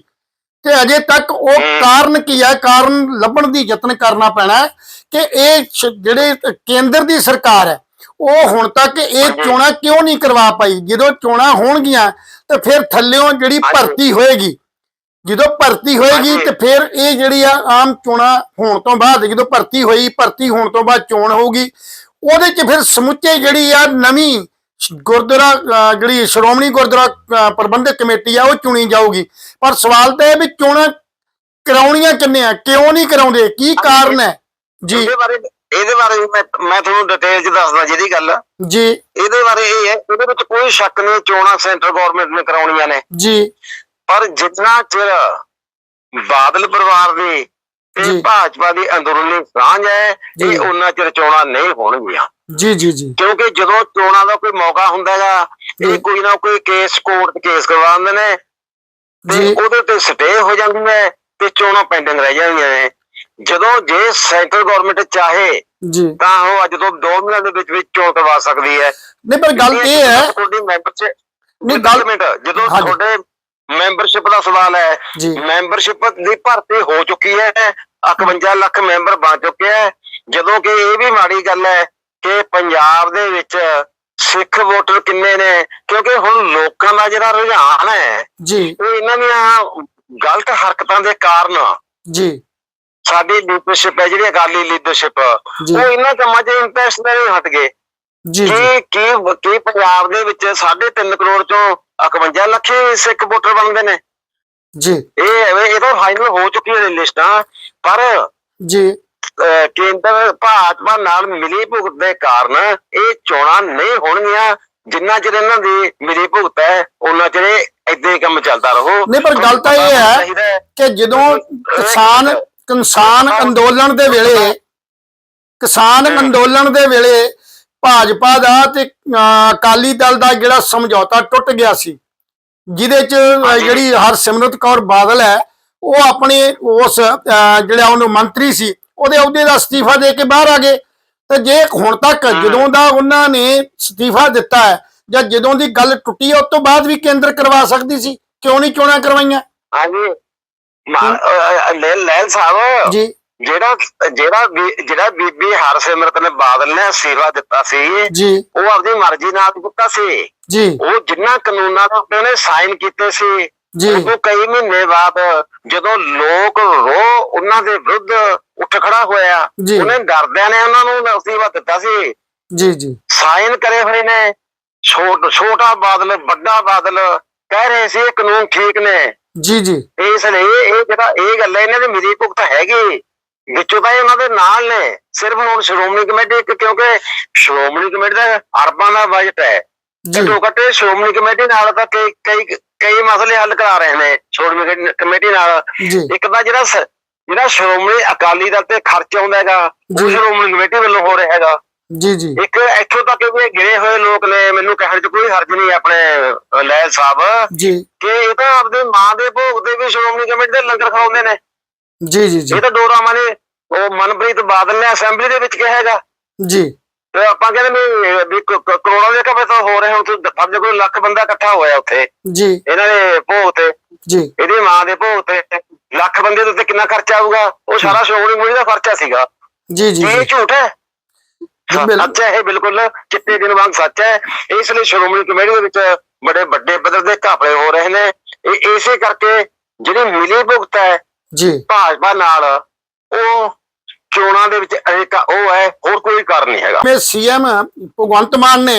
ਤੇ ਅਜੇ ਤੱਕ ਉਹ ਕਾਰਨ ਕੀ ਹੈ ਕਾਰਨ ਲੱਭਣ ਦੀ ਯਤਨ ਕਰਨਾ ਪੈਣਾ ਕਿ ਇਹ ਜਿਹੜੇ ਕੇਂਦਰ ਦੀ ਸਰਕਾਰ ਹੈ ਉਹ ਹੁਣ ਤੱਕ ਇਹ ਚੋਣਾਂ ਕਿਉਂ ਨਹੀਂ ਕਰਵਾ ਪਾਈ? ਜਦੋਂ ਚੋਣਾਂ ਹੋਣਗੀਆਂ ਤੇ ਫਿਰ ਥੱਲਿਓਂ ਜਿਹੜੀ ਭਰਤੀ ਹੋਏਗੀ ਜਦੋਂ ਭਰਤੀ ਹੋਏਗੀ। ਤੇ ਫਿਰ ਇਹ ਜਿਹੜੀ ਆ ਆਮ ਚੋਣਾਂ ਹੋਣ ਤੋਂ ਬਾਅਦ ਜਦੋਂ ਭਰਤੀ ਹੋਈ ਭਰਤੀ ਹੋਣ ਤੋਂ ਬਾਅਦ ਚੋਣ ਹੋਊਗੀ ਉਹਦੇ ਚ ਫਿਰ ਸਮੁੱਚੇ ਜਿਹੜੀ ਆ ਨਵੀਂ ਗੁਰਦੁਆਰਾ ਜਿਹੜੀ ਸ਼੍ਰੋਮਣੀ ਗੁਰਦੁਆਰਾ ਪ੍ਰਬੰਧਕ ਕਮੇਟੀ ਆ ਉਹ ਚੁਣੀ ਜਾਊਗੀ। ਪਰ ਸਵਾਲ ਤਾਂ ਇਹ ਵੀ ਚੋਣਾਂ ਕਰਾਉਣੀਆਂ ਕਿੰਨੇ ਆ? ਕਿਉਂ ਨਹੀਂ ਕਰਾਉਂਦੇ? ਕੀ ਕਾਰਨ ਹੈ? ਜੀ। ਇਹਦੇ ਬਾਰੇ ਮੈਂ ਮੈਂ ਤੁਹਾਨੂੰ ਡਿਟੇਲ ਚ ਦੱਸਦਾ ਜਿਹਦੀ ਗੱਲ। ਜੀ। ਇਹਦੇ ਬਾਰੇ ਇਹ ਹੈ ਇਹਦੇ ਵਿੱਚ ਕੋਈ ਸ਼ੱਕ ਨਹੀਂ ਚੋਣਾਂ ਸੈਂਟਰ ਗਵਰਨਮੈਂਟ ਨੇ ਕਰਾਉਣੀਆਂ ਨੇ। ਜੀ। ਪਰ ਜਿੰਨਾ ਚਿਰ ਬਾਦਲ ਪਰਿਵਾਰ ਦੀ ਤੇ। ਭਾਜਪਾ ਦੀ ਅੰਦਰੂਨੀ ਸਾਂਝ ਹੈ। ਇਹ ਉਹਨਾਂ ਚਿਰ ਚੋਣਾਂ ਨਹੀਂ ਹੋਣਗੀਆਂ। ਜੀ ਜੀ ਜੀ। ਕਿਉਂਕਿ ਜਦੋਂ ਚੋਣਾਂ ਦਾ ਕੋਈ ਮੌਕਾ ਹੁੰਦਾ ਹੈਗਾ। ਇਹ ਕੋਈ ਨਾ ਕੋਈ ਕੇਸ ਕੋਰਟ ਕੇਸ ਕਰਵਾ ਦਿੰਦੇ ਨੇ ਤੇ ਉਹਦੇ ਤੇ ਸਟੇ ਹੋ ਜਾਂਦੀ ਹੈ ਤੇ ਚੋਣਾਂ ਪੈਂਡਿੰਗ ਰਹਿ ਜਾਂਦੀਆਂ ਨੇ। ਜਦੋਂ ਜੇ ਸੈਂਟਰ ਗਵਰਨਮੈਂਟ ਚਾਹੇ ਜੀ। ਤਾਂ ਉਹ ਅੱਜ ਤੋਂ 2 ਮਹੀਨਿਆਂ ਦੇ ਵਿੱਚ ਵਿੱਚ ਚੋਣ ਕਰਵਾ ਸਕਦੀ ਹੈ। ਨਹੀਂ ਪਰ ਗੱਲ ਇਹ ਹੈ ਤੁਹਾਡੀ ਮੈਂਬਰਸ਼ਿਪ ਨਹੀਂ ਗੱਲ ਮਿੰਟ ਜਦੋਂ। ਤੁਹਾਡੇ ਮੈਂਬਰਸ਼ਿਪ ਦਾ ਸਵਾਲ ਹੈ ਮੈਂਬਰਸ਼ਿਪ ਦੀ ਭਰਤੀ ਹੋ ਚੁੱਕੀ ਹੈ 51 ਲੱਖ ਮੈਂਬਰ ਬਣ ਚੁੱਕੇ ਹੈ। ਜਦੋਂ ਕਿ ਇਹ ਵੀ ਮਾੜੀ ਗੱਲ ਹੈ ਕਿ ਪੰਜਾਬ ਦੇ ਵਿੱਚ ਸਿੱਖ ਵੋਟਰ ਕਿੰਨੇ ਨੇ ਕਿਉਂਕਿ ਹੁਣ ਲੋਕਾਂ ਦਾ ਜਿਹੜਾ ਰੁਝਾਨ ਹੈ ਜੀ। ਉਹ ਇਹਨਾਂ ਦੀਆਂ ਗਲਤ ਹਰਕਤਾਂ ਦੇ ਕਾਰਨ ਜੀ। ਸਾਡੀ ਲੀਡਰਸ਼ਿਪ ਹੈ ਜਿਹੜੀ ਅਕਾਲੀ ਲੀਡਰਸ਼ਿਪ ਉਹ ਇਹਨਾਂ ਕੰਮਾਂ 'ਚ ਇੰਟਰਸਟ ਨਹੀਂ ਹਟ ਗਏ। ਜੀ ਕੀ ਕੀ ਕੀ ਪੰਜਾਬ ਦੇ ਵਿੱਚ 3.5 ਕਰੋੜ ਚੋਂ 51 ਲੱਖ ਹੀ ਸਿੱਖ ਵੋਟਰ ਬਣਦੇ ਨੇ? ਜੀ। ਇਹ ਇਹ ਤਾਂ ਫਾਈਨਲ ਹੋ ਚੁੱਕੀਆਂ ਨੇ ਲਿਸਟਾਂ ਪਰ ਜੀ। ਕੇਂਦਰ ਭਾਜਪਾ ਨਾਲ ਮਿਲੀ ਭੁਗਤ ਦੇ ਕਾਰਨ ਇਹ ਚੋਣਾਂ ਨਹੀਂ ਹੋਣਗੀਆਂ ਜਿੰਨਾ ਚਿਰ ਇਹਨਾਂ ਦੀ ਮਿਲੀ ਭੁਗਤ ਹੈ ਉਹਨਾਂ ਚਿਰ ਇਹ ਏਦਾਂ ਹੀ ਕੰਮ ਚੱਲਦਾ ਰਹੋ। ਨਹੀਂ, ਪਰ ਗੱਲ ਤਾਂ ਇਹ ਹੈ ਹੈ। ਕਿ ਜਦੋਂ ਕਿਸਾਨ ਕਿਸਾਨ ਅੰਦੋਲਨ ਦੇ ਵੇਲੇ ਕਿਸਾਨ। ਅੰਦੋਲਨ ਦੇ ਵੇਲੇ ਭਾਜਪਾ ਦਾ ਤੇ ਅਕਾਲੀ ਦਲ ਦਾ ਜਿਹੜਾ ਸਮਝੌਤਾ ਟੁੱਟ ਗਿਆ ਸੀ ਜਿਹਦੇ ਚ। ਜਿਹੜੀ ਹਰਸਿਮਰਤ ਕੌਰ ਬਾਦਲ ਹੈ ਉਹ ਆਪਣੇ ਉਸ ਜਿਹੜਾ ਉਹਨੂੰ ਮੰਤਰੀ ਸੀ ਉਹਦੇ ਅਹੁਦੇ ਦਾ ਅਸਤੀਫਾ ਦੇ ਕੇ ਬਾਹਰ ਆ ਗਏ ਤੇ ਜੇ ਹੁਣ ਤੱਕ। ਜਦੋਂ ਦਾ ਉਹਨਾਂ ਨੇ ਅਸਤੀਫਾ ਦਿੱਤਾ ਹੈ ਜਾਂ ਜਦੋਂ ਦੀ ਗੱਲ ਟੁੱਟੀ ਉਸ ਤੋਂ ਬਾਅਦ ਵੀ ਕੇਂਦਰ ਕਰਵਾ ਸਕਦੀ ਸੀ ਕਿਉਂ ਨਹੀਂ ਚੋਣਾਂ ਕਰਵਾਈਆਂ ਹਾਂਜੀ ਲੈ ਲੈਲ ਸਾਹਿਬ ਜੀ। ਜਿਹੜਾ ਜਿਹੜਾ ਬੀ- ਜਿਹੜਾ ਬੀਬੀ ਹਰਸਿਮਰਤ ਨੇ ਬਾਦਲ ਨੇ ਅਸੀਰਵਾ ਦਿੱਤਾ ਸੀ ਜੀ। ਉਹ ਆਪਣੀ ਮਰਜ਼ੀ ਨਾਲ ਦਿੱਤਾ ਸੀ। ਜੀ। ਉਹ ਜਿੰਨਾ ਕਾਨੂੰਨਾਂ ਦੇ ਉਹਨੇ ਸਾਈਨ ਕੀਤੇ ਸੀ ਜੀ। ਉਦੋਂ ਕਈ ਮਹੀਨੇ ਬਾਅਦ ਜਦੋਂ ਲੋਕ ਰੋ ਉਹਨਾਂ ਦੇ ਵਿਰੁੱਧ ਉੱਠ ਖੜਾ ਹੋਇਆ ਉਹਨੇ ਡਰਦਿਆਂ ਨੇ ਉਹਨਾਂ ਨੂੰ ਅਸਤੀਫਾ ਦਿੱਤਾ ਸੀ। ਜੀ ਜੀ। ਸਾਈਨ ਕਰੇ ਹੋਏ ਨੇ ਛੋਟਾ ਬਾਦਲ ਵੱਡਾ ਬਾਦਲ ਕਹਿ ਰਹੇ ਸੀ ਇਹ ਕਾਨੂੰਨ ਠੀਕ ਨੇ। ਜੀ ਜੀ। ਇਸ ਲਈ ਇਹ ਜਿਹੜਾ ਇਹ ਗੱਲ ਹੈ ਇਹਨਾਂ ਦੀ ਮਿਲੀ ਭੁਗਤ ਹੈਗੀ। ਵਿੱਚੋਂ ਤਾਂ ਇਹ ਉਹਨਾਂ ਦੇ ਨਾਲ ਨੇ। ਸਿਰਫ ਹੁਣ ਸ਼੍ਰੋਮਣੀ ਕਮੇਟੀ ਇੱਕ ਕਿਉਂਕਿ ਸ਼੍ਰੋਮਣੀ ਕਮੇਟੀ ਦਾ ਅਰਬਾਂ ਦਾ ਬਜਟ ਹੈ। ਘੱਟੋ ਘੱਟ ਸ਼੍ਰੋਮਣੀ ਕਮੇਟੀ ਨਾਲ ਤਾਂ ਕਈ ਕਈ ਕਈ ਮਸਲੇ ਹੱਲ ਕਰਾ ਰਹੇ ਨੇ ਸ਼੍ਰੋਮਣੀ ਕਮੇਟੀ- ਨਾਲ। ਇੱਕ ਤਾਂ ਜਿਹੜਾ ਜਿਹੜਾ ਸ਼੍ਰੋਮਣੀ ਅਕਾਲੀ ਦਲ ਤੇ ਖਰਚ ਆਉਂਦਾ ਹੈਗਾ ਉਹ। ਸ਼੍ਰੋਮਣੀ ਕਮੇਟੀ ਵੱਲੋਂ ਹੋ ਰਿਹਾ ਹੈਗਾ। ਜੀ ਜੀ। ਇੱਕ ਇੱਥੋਂ ਤੱਕ ਵੀ ਗਿਰੇ ਹੋਏ ਲੋਕ ਨੇ ਮੈਨੂੰ ਕਹਿਣ ਚ ਕੋਈ ਹਰਜ ਨਹੀਂ ਆਪਣੇ ਲੈਲ ਸਾਹਿਬ। ਜੀ। ਕਿ ਇਹ ਤਾਂ ਆਪਦੇ ਮਾਂ ਦੇ ਭੋਗ ਤੇ ਵੀ ਸ਼੍ਰੋਮਣੀ ਕਮੇਟੀ ਦੇ ਲੰਗਰ ਖਾਉਂਦੇ ਨੇ। ਜੀ ਜੀ ਜੀ। ਇਹ ਤਾਂ ਡੋਰਾ ਮਾਨੇ ਉਹ ਮਨਪ੍ਰੀਤ ਬਾਦਲ ਨੇ ਅਸੈਂਬਲੀ ਦੇ ਵਿੱਚ ਕਿਹਾ ਹੈਗਾ। ਜੀ। ਤੇ ਆਪਾਂ ਕਹਿੰਦੇ ਵੀ ਕਰੋੜਾਂ ਦੇ ਕਵੇ ਤਾਂ ਹੋ ਰਹੇ ਹੁਣ ਤੁਸੀਂ ਫਰਜ਼ ਕੋਈ ਲੱਖ ਬੰਦਾ ਇਕੱਠਾ ਹੋਇਆ ਉੱਥੇ। ਜੀ। ਇਹਨਾਂ ਦੇ ਭੋਗ ਤੇ। ਜੀ। ਇਹਦੀ ਮਾਂ ਦੇ ਭੋਗ ਤੇ ਲੱਖ ਬੰਦੇ ਦੇ ਉੱਤੇ ਕਿੰਨਾ ਖਰਚਾ ਆਊਗਾ? ਉਹ ਸਾਰਾ ਸ਼੍ਰੋਮਣੀ ਕਮੇਟੀ ਦਾ ਖਰਚਾ ਸੀਗਾ। ਜੀ ਜੀ ਇਹ ਝੂਠ ਹੈ? ਸੱਚ ਹੈ ਇਹ ਬਿਲਕੁਲ ਚਿੱਟੇ ਦਿਨ ਵਾਂਗ ਸੱਚ ਹੈ। ਇਸ ਲਈ ਸ਼੍ਰੋਮਣੀ ਕਮੇਟੀ ਦੇ ਵਿੱਚ ਬੜੇ ਵੱਡੇ ਪੱਧਰ ਦੇ ਘਪਲੇ ਹੋ ਰਹੇ ਨੇ। ਇਹ ਇਸੇ ਕਰਕੇ ਜਿਹੜੀ ਮਿਲੀ ਭੁਗਤ ਹੈ ਜੀ। ਭਾਜਪਾ ਨਾਲ ਉਹ ਚੋਣਾਂ ਦੇ ਵਿੱਚ ਇੱਕ ਉਹ ਹੈ ਹੋਰ ਕੋਈ ਕਾਰਨ ਨਹੀਂ ਹੈਗਾ। ਮੇ ਸੀਐਮ ਭਗਵੰਤ ਮਾਨ ਨੇ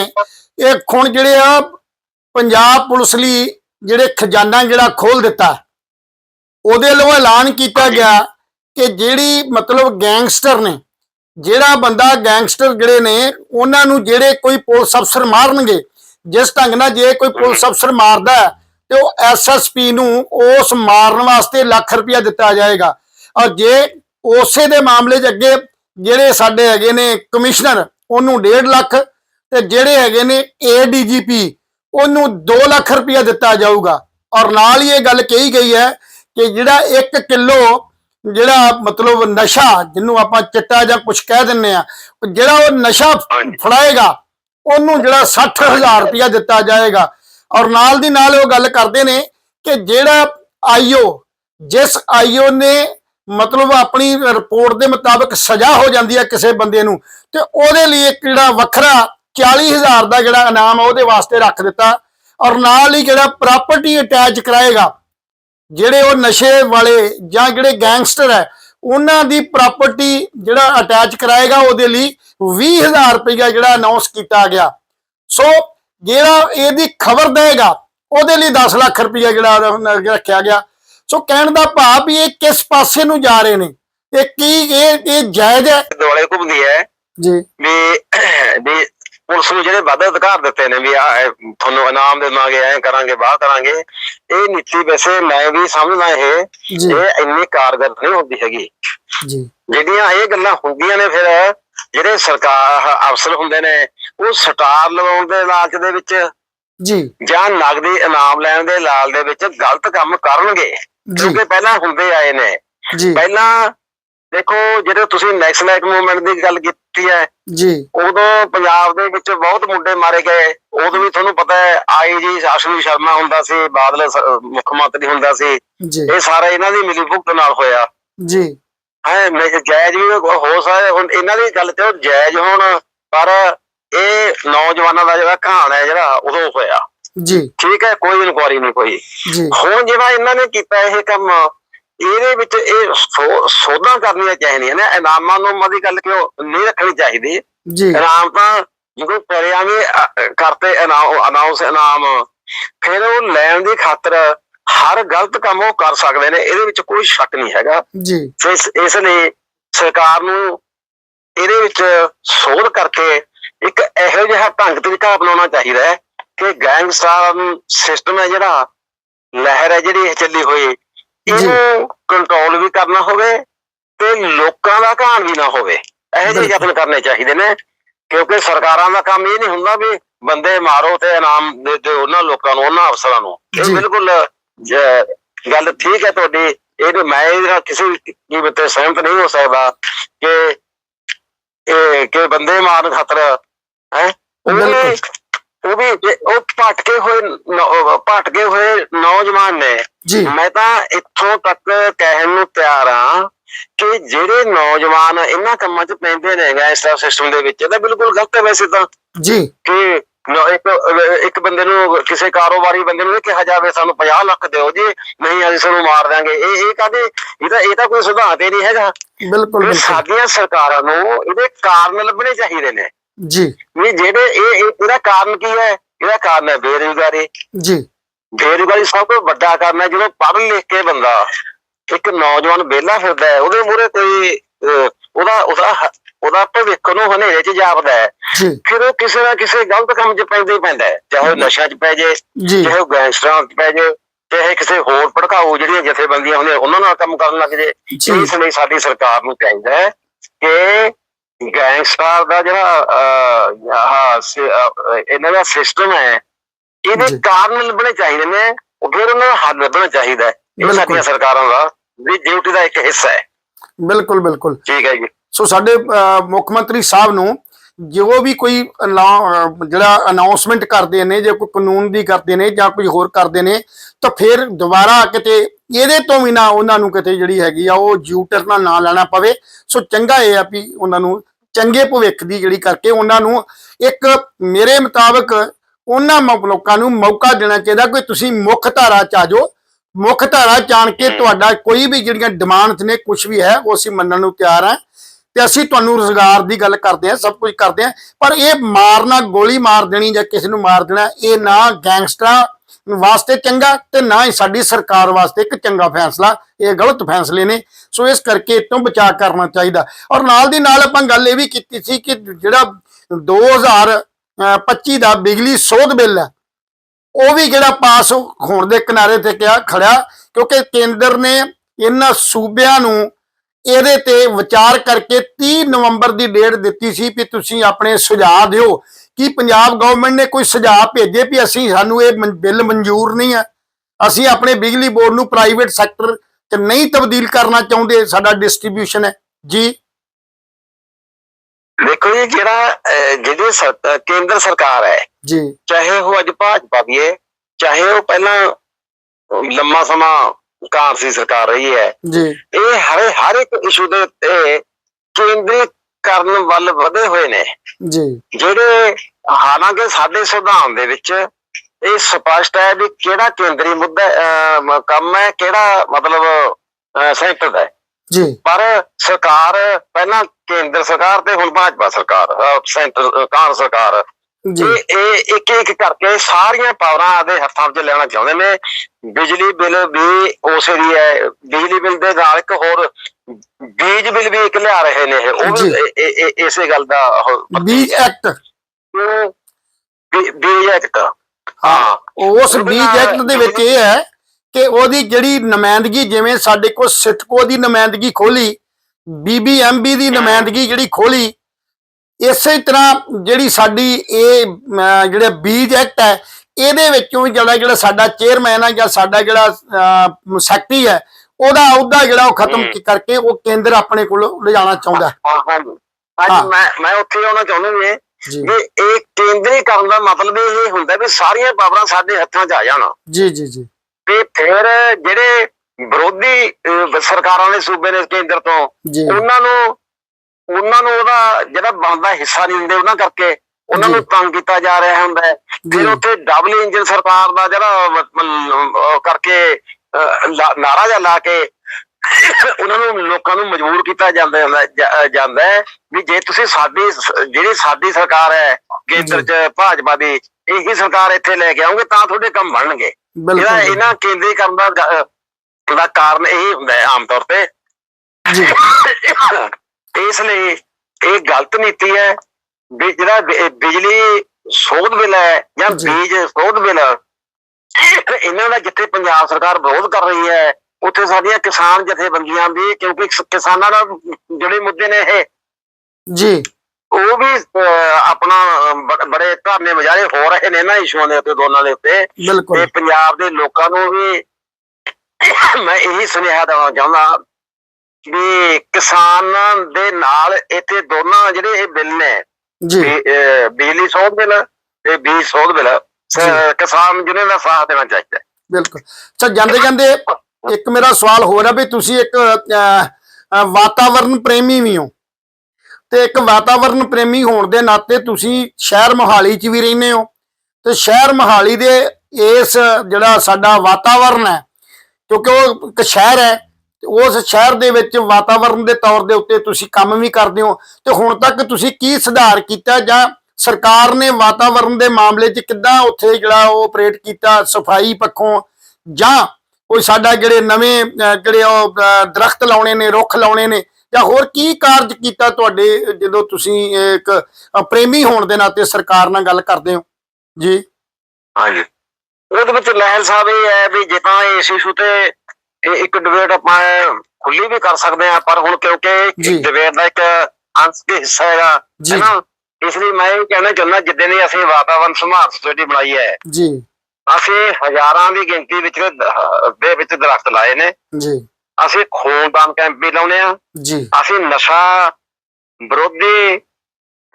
ਇਹ ਹੁਣ ਜਿਹੜੇ ਆ ਪੰਜਾਬ ਪੁਲਿਸ ਲਈ ਜਿਹੜੇ ਖਜ਼ਾਨਾ ਜਿਹੜਾ ਖੋਲ ਦਿੱਤਾ ਉਹਦੇ ਵੱਲੋਂ ਐਲਾਨ ਕੀਤਾ ਗਿਆ ਕਿ ਜਿਹੜੀ ਮਤਲਬ ਗੈਂਗਸਟਰ ਨੇ ਜਿਹੜਾ ਬੰਦਾ ਗੈਂਗਸਟਰ ਜਿਹੜੇ ਨੇ ਉਹਨਾਂ ਨੂੰ ਜਿਹੜੇ ਕੋਈ ਪੁਲਿਸ ਅਫਸਰ ਮਾਰਨਗੇ ਜਿਸ ਢੰਗ ਨਾਲ ਜੇ ਕੋਈ ਪੁਲਿਸ ਅਫਸਰ ਮਾਰਦਾ ਤੇ ਉਹ ਐਸਐਸਪੀ ਨੂੰ ਉਸ ਮਾਰਨ ਵਾਸਤੇ ਲੱਖ ਰੁਪਇਆ ਦਿੱਤਾ ਜਾਏਗਾ। ਔਰ ਜੇ ਉਸੇ ਦੇ ਮਾਮਲੇ 'ਚ ਅੱਗੇ ਜਿਹੜੇ ਸਾਡੇ ਹੈਗੇ ਨੇ ਕਮਿਸ਼ਨਰ ਉਹਨੂੰ 1.5 ਲੱਖ ਤੇ ਜਿਹੜੇ ਹੈਗੇ ਨੇ ਏਡੀਜੀਪੀ ਉਹਨੂੰ 2 ਲੱਖ ਰੁਪਇਆ ਦਿੱਤਾ ਜਾਊਗਾ। ਔਰ ਨਾਲ ਹੀ ਇਹ ਗੱਲ ਕਹੀ ਗਈ ਹੈ ਕਿ ਜਿਹੜਾ 1 ਕਿਲੋ ਜਿਹੜਾ ਮਤਲਬ ਨਸ਼ਾ ਜਿਹਨੂੰ ਆਪਾਂ ਚਿੱਟਾ ਜਾਂ ਕੁਝ ਕਹਿ ਦਿੰਨੇ ਆ ਜਿਹੜਾ ਉਹ ਨਸ਼ਾ। ਫੜਾਏਗਾ ਉਹਨੂੰ ਜਿਹੜਾ 60000 ਰੁਪਇਆ ਦਿੱਤਾ ਜਾਏਗਾ ਔਰ ਨਾਲ ਦੀ ਨਾਲ ਉਹ ਗੱਲ ਕਰਦੇ ਨੇ ਕਿ ਜਿਹੜਾ ਆਈਓ ਜਿਸ ਆਈਓ ਨੇ ਮਤਲਬ ਆਪਣੀ ਰਿਪੋਰਟ ਦੇ ਮੁਤਾਬਕ ਸਜ਼ਾ ਹੋ ਜਾਂਦੀ ਹੈ ਕਿਸੇ ਬੰਦੇ ਨੂੰ ਤੇ ਉਹਦੇ ਲਈ ਇੱਕ ਜਿਹੜਾ ਵੱਖਰਾ 40000 ਦਾ ਜਿਹੜਾ ਇਨਾਮ ਉਹਦੇ ਵਾਸਤੇ ਰੱਖ ਦਿੱਤਾ ਔਰ ਨਾਲ ਹੀ ਜਿਹੜਾ ਪ੍ਰਾਪਰਟੀ ਅਟੈਚ ਕਰਾਏਗਾ ਜਿਹੜੇ ਉਹ ਨਸ਼ੇ ਵਾਲੇ ਜਾਂ ਜਿਹੜੇ ਗੈਂਗਸਟਰ ਹੈ ਉਹਨਾਂ ਦੀ ਪ੍ਰਾਪਰਟੀ ਜਿਹੜਾ ਅਟੈਚ ਕਰਾਏਗਾ ਉਹਦੇ ਲਈ 20000 ਰੁਪਇਆ ਜਿਹੜਾ ਅਨਾਉਂਸ ਕੀਤਾ ਗਿਆ। ਸੋ ਜਿਹੜਾ ਇਹਦੀ ਖਬਰ ਦੇਗਾ ਉਹਦੇ ਲਈ 10 ਲੱਖ ਰੁਪਇਆ ਜਿਹੜਾ ਰੱਖਿਆ ਗਿਆ। ਸੋ ਕਹਿਣ ਦਾ ਭਾਵ ਵੀ ਇਹ ਕਿਸ ਪਾਸੇ ਨੂੰ ਜਾ ਰਹੇ ਨੇ ਇਹ ਕੀ ਇਹ ਇਹ ਜਾਇਜ਼ ਹੈ? ਦੁਆਲੇ ਘੁੰਮਦੀ ਹੈ ਜੀ। ਵੀ ਵੀ ਪੁਲਿਸ ਨੂੰ ਜਿਹੜੇ ਵਾਧੇ ਅਧਿਕਾਰ ਦਿੱਤੇ ਨੇ ਵੀ ਆ ਤੁਹਾਨੂੰ ਇਨਾਮ ਦੇਵਾਂਗੇ ਐ ਕਰਾਂਗੇ ਬਾਹ ਕਰਾਂਗੇ ਇਹ ਨੀਤੀ ਵੈਸੇ ਮੈਂ ਵੀ ਸਮਝਦਾ ਇਹ ਇਹ ਇੰਨੀ ਕਾਰਗਰ ਨਹੀਂ ਹੁੰਦੀ ਹੈਗੀ। ਜੀ। ਜਿਹੜੀਆਂ ਇਹ ਗੱਲਾਂ ਹੁੰਦੀਆਂ ਨੇ ਫਿਰ ਜਿਹੜੇ ਸਰਕਾਰ ਅਫਸਰ ਹੁੰਦੇ ਨੇ ਉਹ ਸਟਾਰ ਲਵਾਉਣ ਦੇ ਲਾਲਚ ਦੇ ਵਿੱਚ ਜੀ। ਜਾਂ ਨਗਦੀ ਇਨਾਮ ਲੈਣ ਦੇ ਲਾਲ ਦੇ ਵਿੱਚ ਗਲਤ ਕੰਮ ਕਰਨਗੇ ਕਿਉਂਕਿ ਪਹਿਲਾਂ ਹੁੰਦੇ ਆਏ ਨੇ। ਪਹਿਲਾਂ ਦੇਖੋ ਜਿਹੜੇ ਤੁਸੀਂ ਨੈਕਸਲਾਈਟ ਮੂਵਮੈਂਟ ਦੀ ਗੱਲ ਕੀਤੀ ਹੈ। ਜੀ। ਉਦੋਂ ਪੰਜਾਬ ਦੇ ਵਿੱਚ ਬਹੁਤ ਮੁੰਡੇ ਮਾਰੇ ਗਏ। ਉਦੋਂ ਵੀ ਤੁਹਾਨੂੰ ਪਤਾ ਹੈ ਆਈਜੀ ਅਸ਼ਵਨੀ ਸ਼ਰਮਾ ਹੁੰਦਾ ਸੀ ਬਾਦਲ ਮੁੱਖ ਮੰਤਰੀ ਹੁੰਦਾ ਸੀ। ਜੀ। ਇਹ ਸਾਰਾ ਇਹਨਾਂ ਦੀ ਮਿਲੀ ਭੁਗਤ ਨਾਲ ਹੋਇਆ। ਜੀ। ਹੈ ਜਾਇਜ਼ ਵੀ ਹੋ ਸਕਦਾ ਹੁਣ ਇਹਨਾਂ ਦੀ ਗੱਲ ਤੇ ਉਹ ਜਾਇਜ਼ ਹੋਣ ਪਰ ਇਹ ਨੌਜਵਾਨਾਂ ਦਾ ਜਿਹੜਾ ਕਹਾਣ ਹੈ ਜਿਹੜਾ ਉਦੋਂ ਹੋਇਆ। ਜੀ। ਠੀਕ ਹੈ ਕੋਈ ਇਨਕੁਆਰੀ ਨਹੀਂ ਕੋਈ ਜੀ। ਹੁਣ ਜਿਹੜਾ ਇਹਨਾਂ ਨੇ ਕੀਤਾ ਇਹ ਕੰਮ ਇਹਦੇ ਵਿੱਚ ਇਹ ਸੋਧਾਂ ਕਰਨੀਆਂ ਚਾਹੀਦੀਆਂ ਨੇ ਇਨਾਮਾਂ ਨੂੰ ਮਦੀ ਗੱਲ ਕਿਉਂ ਨਹੀਂ ਰੱਖਣੀ ਚਾਹੀਦੀ? ਜੀ। ਇਨਾਮ ਤਾਂ ਜਦੋਂ ਪਰਿਆਂ ਵੀ ਕਰਤੇ ਅਨਾਉਂਸ ਇਨਾਮ ਫਿਰ ਉਹ ਲੈਣ ਦੀ ਖਾਤਰ ਹਰ ਗਲਤ ਕੰਮ ਉਹ ਕਰ ਸਕਦੇ ਨੇ ਇਹਦੇ ਵਿੱਚ ਕੋਈ ਸ਼ੱਕ ਨਹੀਂ ਹੈਗਾ। ਜੀ। ਇਸ ਇਸ ਲਈ ਸਰਕਾਰ ਨੂੰ ਇਹਦੇ ਵਿੱਚ ਸੋਧ ਕਰਕੇ ਇੱਕ ਇਹੋ ਜਿਹਾ ਢੰਗ ਤਰੀਕਾ ਅਪਣਾਉਣਾ ਚਾਹੀਦਾ ਹੈ ਕਿ ਗੈਂਗਸਟਰ ਸਿਸਟਮ ਹੈ ਜਿਹੜਾ ਲਹਿਰ ਹੈ ਜਿਹੜੀ ਇਹ ਚੱਲੀ ਹੋਈ ਇਹਨੂੰ ਕੰਟਰੋਲ ਵੀ ਕਰਨਾ ਹੋਵੇ ਤੇ ਲੋਕਾਂ ਦਾ ਘਾਣ ਵੀ ਨਾ ਹੋਵੇ ਇਹੋ ਜਿਹੇ। ਯਤਨ ਕਰਨੇ ਚਾਹੀਦੇ ਨੇ ਕਿਉਂਕਿ ਸਰਕਾਰਾਂ ਦਾ ਕੰਮ ਇਹ ਨਹੀਂ ਹੁੰਦਾ ਵੀ ਬੰਦੇ ਮਾਰੋ ਤੇ ਇਨਾਮ ਦੇ ਦਿਓ ਉਹਨਾਂ ਲੋਕਾਂ ਨੂੰ ਉਹਨਾਂ ਅਫਸਰਾਂ ਨੂੰ ਇਹ। ਬਿਲਕੁਲ ਗੱਲ ਠੀਕ ਹੈ ਤੁਹਾਡੀ ਇਹ ਮੈਂ ਇਹਦੇ ਨਾਲ ਕਿਸੇ ਵੀ ਕੀਮਤ ਤੇ ਸਹਿਮਤ ਨਹੀਂ ਹੋ ਸਕਦਾ ਕਿ ਇਹ ਕਿ ਬੰਦੇ ਮਾਰਨ ਖਾਤਰ ਹੈ ਉਹਨੇ। ਉਹ ਵੀ ਉਹ ਭਟਕੇ ਹੋਏ ਭਟਕੇ ਹੋਏ ਨੌਜਵਾਨ ਨੇ। ਮੈਂ ਤਾਂ ਇੱਥੋਂ ਤੱਕ ਕਹਿਣ ਨੂੰ ਤਿਆਰ ਹਾਂ ਕਿ ਜਿਹੜੇ ਨੌਜਵਾਨ ਇਹਨਾਂ ਕੰਮਾਂ 'ਚ ਪੈਂਦੇ ਨੇ ਗੈਂਗਸਟਰ ਸਿਸਟਮ ਦੇ ਵਿੱਚ ਇਹ ਤਾਂ ਬਿਲਕੁਲ ਗਲਤ ਹੈ ਵੈਸੇ ਤਾਂ। ਜੀ। ਕਿ ਨ- ਇੱਕ ਇੱਕ ਬੰਦੇ ਨੂੰ ਕਿਸੇ ਕਾਰੋਬਾਰੀ ਬੰਦੇ ਨੂੰ ਕਿਹਾ ਜਾਵੇ ਸਾਨੂੰ 50 ਲੱਖ ਦਿਓ ਜੀ ਨਹੀਂ ਅਸੀਂ ਤੁਹਾਨੂੰ ਮਾਰ ਦਾਂਗੇ ਇਹ ਇਹ ਕਾਦੇ ਇਹ ਤਾਂ ਇਹ ਤਾਂ ਕੋਈ ਸਿਧਾਂਤ ਹੀ ਨਹੀਂ ਹੈਗਾ। ਬਿਲਕੁਲ। ਸਾਡੀਆਂ ਸਰਕਾਰਾਂ ਨੂੰ ਇਹਦੇ ਕਾਰਨ ਲੱਭਣੇ ਚਾਹੀਦੇ ਨੇ। ਜੀ। ਵੀ ਜਿਹੜੇ ਇਹ ਇਹ- ਇਹਦਾ ਕਾਰਨ ਕੀ ਹੈ? ਇਹਦਾ ਕਾਰਨ ਹੈ ਬੇਰੁਜ਼ਗਾਰੀ। ਜੀ। ਬੇਰੁਜ਼ਗਾਰੀ ਸਭ ਤੋਂ ਵੱਡਾ ਕਾਰਨ ਹੈ ਜਦੋਂ ਪੜ੍ਹ ਲਿਖ ਕੇ ਬੰਦਾ ਇੱਕ ਨੌਜਵਾਨ ਵਿਹਲਾ ਫਿਰਦਾ ਹੈ ਉਹਦੇ ਮੂਹਰੇ ਕੋਈ ਅਹ, ਉਹਦਾ ਉਹਦਾ ਹ- ਉਹਦਾ ਭਵਿੱਖ ਨੂੰ ਹਨੇਰੇ 'ਚ ਜਾਪਦਾ ਹੈ। ਜੀ। ਫਿਰ ਉਹ ਕਿਸੇ ਨਾ ਕਿਸੇ ਗਲਤ ਕੰਮ 'ਚ ਪੈਂਦਾ ਹੀ ਪੈਂਦਾ ਹੈ। ਚਾਹੇ ਉਹ ਨਸ਼ਾ 'ਚ ਪੈ ਜੇ ਜੀ। ਚਾਹੇ ਉਹ ਗੈਂਗਸਟਰਾਂ 'ਚ ਪੈ ਜੇ ਚਾਹੇ ਕਿਸੇ ਹੋਰ ਭੜਕਾਊ ਜਿਹੜੀਆਂ ਜਥੇਬੰਦੀਆਂ ਹੁੰਦੀਆਂ ਉਹਨਾਂ ਨਾਲ ਕੰਮ ਕਰਨ ਲੱਗ ਜੇ। ਜੀ। ਇਸ ਲਈ ਸਾਡੀ ਸਰਕਾਰ ਨੂੰ ਚਾਹੀਦਾ ਹੈ ਕਿ ਗੈਂਗਸਟਰ ਦਾ ਜਿਹੜਾ ਆਹ ਇਹਨਾਂ ਦਾ ਸਿਸਟਮ ਹੈ ਇਹਦੇ। ਕਾਰਨ ਲੱਭਣੇ ਚਾਹੀਦੇ ਨੇ ਉਹ ਫਿਰ ਉਹਨਾਂ ਦਾ ਹੱਲ ਲੱਭਣਾ ਚਾਹੀਦਾ ਹੈ ਇਹ। ਸਾਡੀਆਂ ਸਰਕਾਰਾਂ ਦਾ ਵੀ ਡਿਊਟੀ ਦਾ ਇੱਕ ਹਿੱਸਾ ਹੈ ਬਿਲਕੁਲ ਬਿਲਕੁਲ ਠੀਕ ਹੈ ਜੀ ਸੋ ਸਾਡੇ ਮੁੱਖ ਮੰਤਰੀ ਸਾਹਿਬ ਨੂੰ ਜੋ ਵੀ ਕੋਈ ਜਿਹੜਾ ਅਨਾਉਂਸਮੈਂਟ ਕਰਦੇ ਨੇ ਜੇ ਕੋਈ ਕਾਨੂੰਨ ਦੀ ਕਰਦੇ ਨੇ ਜਾਂ ਕੋਈ ਹੋਰ ਕਰਦੇ ਨੇ ਤਾਂ ਫਿਰ ਦੁਬਾਰਾ ਕਿਤੇ ਇਹਦੇ ਤੋਂ ਵੀ ਨਾ ਉਹਨਾਂ ਨੂੰ ਕਿਤੇ ਜਿਹੜੀ ਹੈਗੀ ਆ ਉਹ ਜੂਟਰ ਨਾਲ ਨਾ ਲੈਣਾ ਪਵੇ ਸੋ ਚੰਗਾ ਇਹ ਆ ਵੀ ਉਹਨਾਂ ਨੂੰ ਚੰਗੇ ਭਵਿੱਖ ਦੀ ਜਿਹੜੀ ਕਰਕੇ ਉਹਨਾਂ ਨੂੰ ਇੱਕ ਮੇਰੇ ਮੁਤਾਬਕ ਉਹਨਾਂ ਲੋਕਾਂ ਨੂੰ ਮੌਕਾ ਦੇਣਾ ਚਾਹੀਦਾ ਕਿ ਤੁਸੀਂ ਮੁੱਖ ਧਾਰਾ ਚ ਆ ਜਾਓ। ਮੁੱਖ ਧਾਰਾ ਜਾਣ ਕੇ ਤੁਹਾਡਾ ਕੋਈ ਵੀ ਜਿਹੜੀਆਂ ਡਿਮਾਂਡਸ ਨੇ ਕੁਝ ਵੀ ਹੈ ਉਹ ਅਸੀਂ ਮੰਨਣ ਨੂੰ ਤਿਆਰ ਹਾਂ ਤੇ ਅਸੀਂ ਤੁਹਾਨੂੰ ਰੋਜ਼ਗਾਰ ਦੀ ਗੱਲ ਕਰਦੇ ਹਾਂ ਸਭ ਕੁਝ ਕਰਦੇ ਹਾਂ। ਪਰ ਇਹ ਮਾਰਨਾ ਗੋਲੀ ਮਾਰ ਦੇਣੀ ਜਾਂ ਕਿਸੇ ਨੂੰ ਮਾਰ ਦੇਣਾ ਇਹ ਨਾ ਗੈਂਗਸਟਰਾਂ ਵਾਸਤੇ ਚੰਗਾ ਤੇ ਨਾ ਹੀ ਸਾਡੀ ਸਰਕਾਰ ਵਾਸਤੇ ਇੱਕ ਚੰਗਾ ਫੈਸਲਾ। ਇਹ ਗਲਤ ਫੈਸਲੇ ਨੇ। ਸੋ ਇਸ ਕਰਕੇ ਤੋਂ ਬਚਾਅ ਕਰਨਾ ਚਾਹੀਦਾ। ਔਰ ਨਾਲ ਦੀ ਨਾਲ ਆਪਾਂ ਗੱਲ ਇਹ ਵੀ ਕੀਤੀ ਸੀ ਕਿ ਜਿਹੜਾ 2025 ਦਾ ਬਿਜਲੀ ਸੋਧ ਬਿੱਲ ਹੈ, ਉਹ ਵੀ ਜਿਹੜਾ ਪਾਸ ਹੋਣ ਦੇ ਕਿਨਾਰੇ ਤੇ ਕਿਹਾ ਖੜਿਆ, ਕਿਉਂਕਿ ਕੇਂਦਰ ਨੇ ਇਹਨਾਂ ਸੂਬਿਆਂ ਨੂੰ ਇਹਦੇ ਤੇ ਵਿਚਾਰ ਕਰਕੇ 30 ਨਵੰਬਰ ਦੀ ਡੇਟ ਦਿੱਤੀ ਸੀ ਕਿ ਤੁਸੀਂ ਆਪਣੇ ਸੁਝਾਅ ਦਿਓ। ਕਿ ਪੰਜਾਬ ਗਵਰਨਮੈਂਟ ਨੇ ਕੋਈ ਸੁਝਾਅ ਭੇਜੇ ਵੀ ਅਸੀਂ ਸਾਨੂੰ ਇਹ ਬਿੱਲ ਮਨਜ਼ੂਰ ਨਹੀਂ ਹੈ ਅਸੀਂ ਆਪਣੇ ਬਿਜਲੀ ਬੋਰਡ ਨੂੰ ਪ੍ਰਾਈਵੇਟ ਸੈਕਟਰ 'ਚ ਨਹੀਂ ਤਬਦੀਲ ਕਰਨਾ ਚਾਹੁੰਦੇ ਸਾਡਾ ਡਿਸਟ੍ਰੀਬਿਊਸ਼ਨ ਹੈ। ਜੀ। ਦੇਖੋ ਜੀ ਜਿਹੜਾ ਜਿਹੜੀ ਕੇਂਦਰ ਸਰਕਾਰ ਹੈ ਜੀ। ਚਾਹੇ ਉਹ ਅੱਜ ਭਾਜਪਾ ਦੀ ਹੈ ਚਾਹੇ ਉਹ ਪਹਿਲਾਂ ਲੰਮਾ ਸਮਾਂ ਕਾਂਗਰਸੀ ਸਰਕਾਰ ਰਹੀ ਹੈ ਜੀ। ਇਹ ਹਰ ਹਰ ਇੱਕ ਇਸ਼ੂ ਦੇ ਉੱਤੇ ਕੇਂਦਰੀਕਰਨ ਵੱਲ ਵਧੇ ਹੋਏ ਨੇ। ਜੀ। ਜਿਹੜੇ ਹਾਲਾਂਕਿ ਸਾਡੇ ਸੰਵਿਧਾਨ ਦੇ ਵਿੱਚ ਇਹ ਸਪਸ਼ਟ ਹੈ ਵੀ ਕਿਹੜਾ ਕੇਂਦਰੀ ਮੁੱਦਾ ਕੰਮ ਹੈ ਕਿਹੜਾ ਮਤਲਬ ਸੈਂਟਰ ਦਾ ਹੈ। ਜੀ। ਪਰ ਸਰਕਾਰ ਪਹਿਲਾਂ ਕੇਂਦਰ ਸਰਕਾਰ ਤੇ ਹੁਣ ਭਾਜਪਾ ਸਰਕਾਰ ਸੈਂਟਰ ਕਾਂਗਰਸ ਸਰਕਾਰ ਜੀ। ਇਹ ਇੱਕ ਇੱਕ ਕਰਕੇ ਸਾਰੀਆਂ ਪਾਵਰਾਂ ਆਦੇ ਹੱਥਾਂ ਵਿੱਚ ਲੈਣਾ ਚਾਹੁੰਦੇ ਨੇ। ਬਿਜਲੀ ਬਿੱਲ ਵੀ ਉਸੇ ਦੀ ਹੈ। ਬਿਜਲੀ ਬਿੱਲ ਦੇ ਨਾਲ ਇੱਕ ਹੋਰ ਬੀਜ ਬਿੱਲ ਵੀ ਇੱਕ ਲਿਆ ਰਹੇ ਨੇ। ਉਹ ਇਸੇ ਗੱਲ ਦਾ ਬੀਜ ਐਕਟ। ਬੀਜ ਐਕਟ। ਹਾਂ। ਉਸ ਬੀਜ ਐਕਟ ਦੇ ਵਿੱਚ ਇਹ ਹੈ ਕਿ ਉਹਦੀ ਜਿਹੜੀ ਨੁਮਾਇੰਦਗੀ ਜਿਵੇਂ ਸਾਡੇ ਕੋਲ ਸਿਟਕੋ ਦੀ ਨੁਮਾਇੰਦਗੀ ਖੋਲੀ ਬੀਬੀਐਮਬੀ ਦੀ ਨੁਮਾਇੰਦਗੀ ਜਿਹੜੀ ਖੋਲੀ ਇਸੇ ਤਰ੍ਹਾਂ ਜਿਹੜੀ ਸਾਡੀ ਇਹ ਜਿਹੜਾ ਬੀਜ ਐਕਟ ਹੈ ਇਹਦੇ ਵਿੱਚੋਂ ਜਿਹੜਾ ਜਿਹੜਾ ਸਾਡਾ ਚੇਅਰਮੈਨ ਹੈ ਜਾਂ ਸਾਡਾ ਜਿਹੜਾ ਸੈਕਟਰੀ ਹੈ ਉਹਦਾ ਅਹੁਦਾ ਜਿਹੜਾ ਉਹ ਖਤਮ। ਕਰਕੇ ਉਹ ਕੇਂਦਰ ਆਪਣੇ ਕੋਲ ਲਿਜਾਣਾ ਚਾਹੁੰਦਾ ਹਾਂਜੀ। ਹਾਂਜੀ ਮੈਂ ਮੈਂ ਉੱਥੇ ਆਉਣਾ ਚਾਹੁੰਦਾ ਜੀ। ਵੀ ਇਹ ਕੇਂਦਰੀ ਕਰਨ ਦਾ ਮਤਲਬ ਇਹ ਹੁੰਦਾ ਵੀ ਸਾਰੀਆਂ ਪਾਵਰਾਂ ਸਾਡੇ ਹੱਥਾਂ 'ਚ ਆ ਜਾਣ। ਜੀ ਜੀ ਜੀ। ਤੇ ਫਿਰ ਜਿਹੜੇ ਵਿਰੋਧੀ ਸਰਕਾਰਾਂ ਦੇ ਸੂਬੇ ਨੇ ਕੇਂਦਰ ਤੋਂ ਜੀ। ਉਹਨਾਂ ਨੂੰ ਉਹਨਾਂ ਨੂੰ ਉਹਦਾ ਜਿਹੜਾ ਬਣਦਾ ਹਿੱਸਾ ਨਹੀਂ ਦਿੰਦੇ ਉਹਨਾਂ ਕਰਕੇ ਉਹਨਾਂ ਜੀ। ਨੂੰ ਤੰਗ ਕੀਤਾ ਜਾ ਰਿਹਾ ਹੁੰਦਾ ਹੈ। ਜੀ। ਫਿਰ ਉੱਥੇ ਡਬਲ ਇੰਜਨ ਸਰਕਾਰ ਦਾ ਜਿਹੜਾ ਕਰਕੇ ਨਾਰਾ ਜਿਹਾ ਲਾ ਕੇ ਉਹਨਾਂ ਨੂੰ ਲੋਕਾਂ ਨੂੰ ਮਜਬੂਰ ਕੀਤਾ ਜਾਂਦਾ ਜਾ- ਜਾਂਦਾ ਹੈ ਵੀ ਜੇ ਤੁਸੀਂ ਸਾਡੀ ਜਿਹੜੀ ਸਾਡੀ ਸਰਕਾਰ ਹੈ ਕੇਂਦਰ ਜੀ। 'ਚ ਭਾਜਪਾ ਦੀ ਇਹੀ ਸਰਕਾਰ ਇੱਥੇ ਲੈ ਕੇ ਆਉਂਗੇ ਤਾਂ ਤੁਹਾਡੇ ਕੰਮ ਬਣਨਗੇ। ਜਿਹੜਾ ਇਹਨਾਂ ਕੇਂਦਰੀਕਰਨ ਦਾ ਗ- ਦਾ ਕਾਰਨ ਇਹ ਹੁੰਦਾ ਹੈ ਆਮ ਤੌਰ ਤੇ। ਜੀ। ਇਸ ਲਈ ਇਹ ਗਲਤ ਨੀਤੀ ਹੈ ਵੀ ਜਿਹੜਾ ਬਿਜਲੀ ਸੋਧ ਬਿੱਲ ਹੈ ਜਾਂ। ਬੀਜ ਸੋਧ ਬਿੱਲ ਇਹਨਾਂ ਦਾ ਜਿੱਥੇ ਪੰਜਾਬ ਸਰਕਾਰ ਵਿਰੋਧ ਕਰ ਰਹੀ ਹੈ ਉੱਥੇ ਸਾਡੀਆਂ ਕਿਸਾਨ ਜਥੇਬੰਦੀਆਂ ਵੀ ਕਿਉਂਕਿ ਕਿਸ- ਕਿਸਾਨਾਂ ਦਾ ਜਿਹੜੇ ਮੁੱਦੇ ਨੇ ਇਹ। ਜੀ। ਉਹ ਵੀ ਆਪਣਾ ਬੜੇ ਧਰਨੇ ਮੁਜ਼ਾਹਰੇ ਹੋ ਰਹੇ ਨੇ ਇਹਨਾਂ ਇਸ਼ੂਆਂ ਦੇ ਉੱਤੇ ਦੋਨਾਂ ਦੇ ਉੱਤੇ। ਤੇ ਪੰਜਾਬ ਦੇ ਲੋਕਾਂ ਨੂੰ ਵੀ ਮੈਂ ਇਹੀ ਸੁਨੇਹਾ ਦੇਣਾ ਚਾਹੁੰਦਾ ਵੀ ਕਿਸਾਨਾਂ ਦੇ ਨਾਲ ਇੱਥੇ ਦੋਨਾਂ ਜਿਹੜੇ ਇਹ ਬਿੱਲ ਨੇ ਜੀ। ਬਿਜਲੀ ਸੋਧ ਬਿੱਲ ਤੇ ਬੀਜ ਸੋਧ ਬਿਲ ਕਿਸਾਨ ਯੂਨੀਅਨ ਦਾ ਸਾਥ ਦੇਣਾ ਚਾਹੀਦਾ। ਬਿਲਕੁਲ। ਅੱਛਾ ਜਾਂਦੇ ਜਾਂਦੇ ਇੱਕ ਮੇਰਾ ਸਵਾਲ ਹੋਰ ਹੈ ਵੀ ਤੁਸੀਂ ਇੱਕ ਵਾਤਾਵਰਣ ਪ੍ਰੇਮੀ ਵੀ ਹੋ। ਤੇ ਇੱਕ ਵਾਤਾਵਰਣ ਪ੍ਰੇਮੀ ਹੋਣ ਦੇ ਨਾਤੇ ਤੁਸੀਂ ਸ਼ਹਿਰ ਮੋਹਾਲੀ 'ਚ ਵੀ ਰਹਿੰਦੇ ਹੋ। ਤੇ ਸ਼ਹਿਰ ਮੋਹਾਲੀ ਦੇ ਇਸ ਜਿਹੜਾ ਸਾਡਾ ਵਾਤਾਵਰਣ ਹੈ ਕਿਉਂਕਿ ਉਹ ਇੱਕ ਸ਼ਹਿਰ ਹੈ ਉਸ ਸ਼ਹਿਰ ਦੇ ਵਿੱਚ ਵਾਤਾਵਰਣ ਦੇ ਤੌਰ ਦੇ ਉੱਤੇ ਤੁਸੀਂ ਕੰਮ ਵੀ ਕਰਦੇ ਹੋ ਤੇ ਹੁਣ ਤੱਕ ਤੁਸੀਂ ਕੀ ਸੁਧਾਰ ਕੀਤਾ ਜਾਂ ਸਰਕਾਰ ਨੇ ਵਾਤਾਵਰਣ ਦੇ ਮਾਮਲੇ 'ਚ ਕਿੱਦਾਂ ਉੱਥੇ ਜਿਹੜਾ ਉਹ ਆਪਰੇਟ ਕੀਤਾ, ਸਫ਼ਾਈ ਪੱਖੋਂ ਜਾਂ ਕੋਈ ਸਾਡਾ ਜਿਹੜੇ ਨਵੇਂ ਜਿਹੜੇ ਉਹ ਦਰਖਤ ਲਾਉਣੇ ਨੇ, ਰੁੱਖ ਲਾਉਣੇ ਨੇ ਜਾਂ ਹੋਰ ਕੀ ਕਾਰਜ ਕੀਤਾ ਤੁਹਾਡੇ ਜਦੋਂ ਤੁਸੀਂ ਇੱਕ ਪ੍ਰੇਮੀ ਹੋਣ ਦੇ ਨਾਤੇ ਸਰਕਾਰ ਨਾਲ ਗੱਲ ਕਰਦੇ ਹੋ? ਜੀ। ਹਾਂਜੀ। ਉਹਦੇ ਵਿੱਚ ਲਹਿਲ ਸਾਹਿਬ ਇਹ ਹੈ ਵੀ ਜੇ ਤਾਂ ਇਸ ਇਸ਼ੂ ਤੇ ਇਹ ਇੱਕ ਡਿਬੇਟ ਆਪਾਂ ਖੁੱਲੀ ਵੀ ਕਰ ਸਕਦੇ ਆ ਪਰ ਹੁਣ। ਕਿਉਂਕਿ ਡਿਬੇਟ ਦਾ ਇੱਕ ਅੰਸ਼ ਦੇ ਹਿੱਸਾ ਹੈਗਾ। ਹੈ ਨਾ? ਇਸ ਲਈ ਮੈਂ ਇਹ ਕਹਿਣਾ ਚਾਹੁੰਦਾ ਜਿੱਦਾਂ ਦੀ ਅਸੀਂ ਵਾਤਾਵਰਣ ਸੰਭਾਲ ਸੁਸਾਇਟੀ ਬਣਾਈ ਹੈ ਜੀ। ਅਸੀਂ ਹਜ਼ਾਰਾਂ ਦੀ ਗਿਣਤੀ ਵਿੱਚ ਦ- ਵਿੱਚ ਦਰਖਤ ਲਾਏ ਨੇ। ਜੀ। ਅਸੀਂ ਖੂਨਦਾਨ ਕੈਂਪ ਵੀ ਲਾਉਨੇ ਆ। ਜੀ। ਅਸੀਂ ਨਸ਼ਾ ਵਿਰੋਧੀ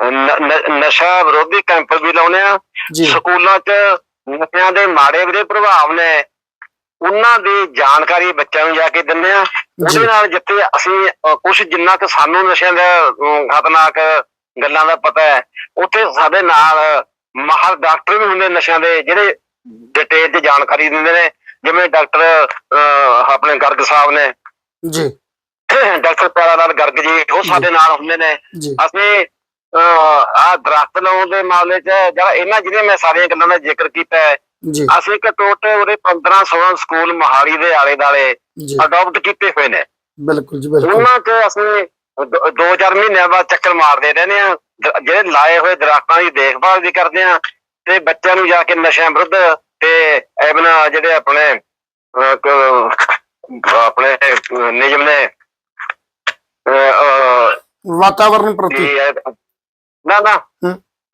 ਨ- ਨ- ਨਸ਼ਾ ਵਿਰੋਧੀ ਕੈਂਪ ਵੀ ਲਾਉਨੇ ਆ। ਸਕੂਲਾਂ 'ਚ ਨਸ਼ਿਆਂ ਦੇ ਮਾੜੇ ਵੀਰੇ ਪ੍ਰਭਾਵ ਨੇ। ਉਹਨਾਂ ਦੀ ਜਾਣਕਾਰੀ ਬੱਚਿਆਂ ਨੂੰ ਜਾ ਕੇ ਦਿੰਦੇ ਆ ਉਹਦੇ ਨਾਲ ਜਿੱਥੇ ਅਸੀਂ ਕੁਝ ਜਿੰਨਾ ਕਿ ਸਾਨੂੰ ਨਸ਼ਿਆਂ ਦਾ ਖਤਰਨਾਕ ਗੱਲਾਂ ਦਾ ਪਤਾ ਹੈ ਉੱਥੇ ਸਾਡੇ ਨਾਲ ਮਾਹਰ ਡਾਕਟਰ ਵੀ ਹੁੰਦੇ ਨਸ਼ਿਆਂ ਦੇ ਜਿਹੜੇ ਡਿਟੇਲ 'ਚ ਜਾਣਕਾਰੀ ਦਿੰਦੇ ਨੇ। ਜਿਵੇਂ ਡਾਕਟਰ ਆਪਣੇ ਗਰਗ ਸਾਹਿਬ ਨੇ। ਜੀ। ਡਾਕਟਰ ਪਿਆਰਾ ਲਾਲ ਗਰਗ ਜੀ ਉਹ ਸਾਡੇ ਨਾਲ ਹੁੰਦੇ ਨੇ। ਅਸੀਂ ਆ ਦਰਖਤ ਲਾਉਣ ਦੇ ਮਾਮਲੇ 'ਚ ਜਿਹੜਾ ਇਹਨਾਂ ਜਿਹੜੀਆਂ ਮੈਂ ਸਾਰੀਆਂ ਗੱਲਾਂ ਦਾ ਜ਼ਿਕਰ ਕੀਤਾ ਹੈ ਜੀ। ਅਸੀਂ ਇੱਕ ਟੋਟਲ ਉਹਦੇ 15 16 ਸਕੂਲ ਮਹਾਲੀ ਦੇ ਆਲੇ ਦਾਲੇ ਅਡਾਪਟ ਕੀਤੇ ਹੋਏ ਨੇ। ਬਿਲਕੁਲ ਜੀ ਬਿਲਕੁਲ। ਉਹਨਾਂ 'ਚ ਅਸੀਂ ਦੋ- ਦੋ ਚਾਰ ਮਹੀਨਿਆਂ ਬਾਅਦ ਚੱਕਰ ਮਾਰਦੇ ਰਹਿੰਦੇ ਆ ਜਿਹੜੇ ਲਾਏ ਹੋਏ ਦਰਖਤਾਂ ਦੀ ਦੇਖਭਾਲ ਵੀ ਕਰਦੇ ਆ ਤੇ ਬੱਚਿਆਂ ਨੂੰ ਜਾ ਕੇ ਨਸ਼ਿਆਂ ਵਿਰੁੱਧ ਤੇ ਐਵਨ ਜਿਹੜੇ ਆਪਣੇ ਕ- ਆਪਣੇ ਨਿਯਮ ਨੇ ਵਾਤਾਵਰਣ ਪ੍ਰਤੀ। ਕੀ ਨਾ ਨਾ।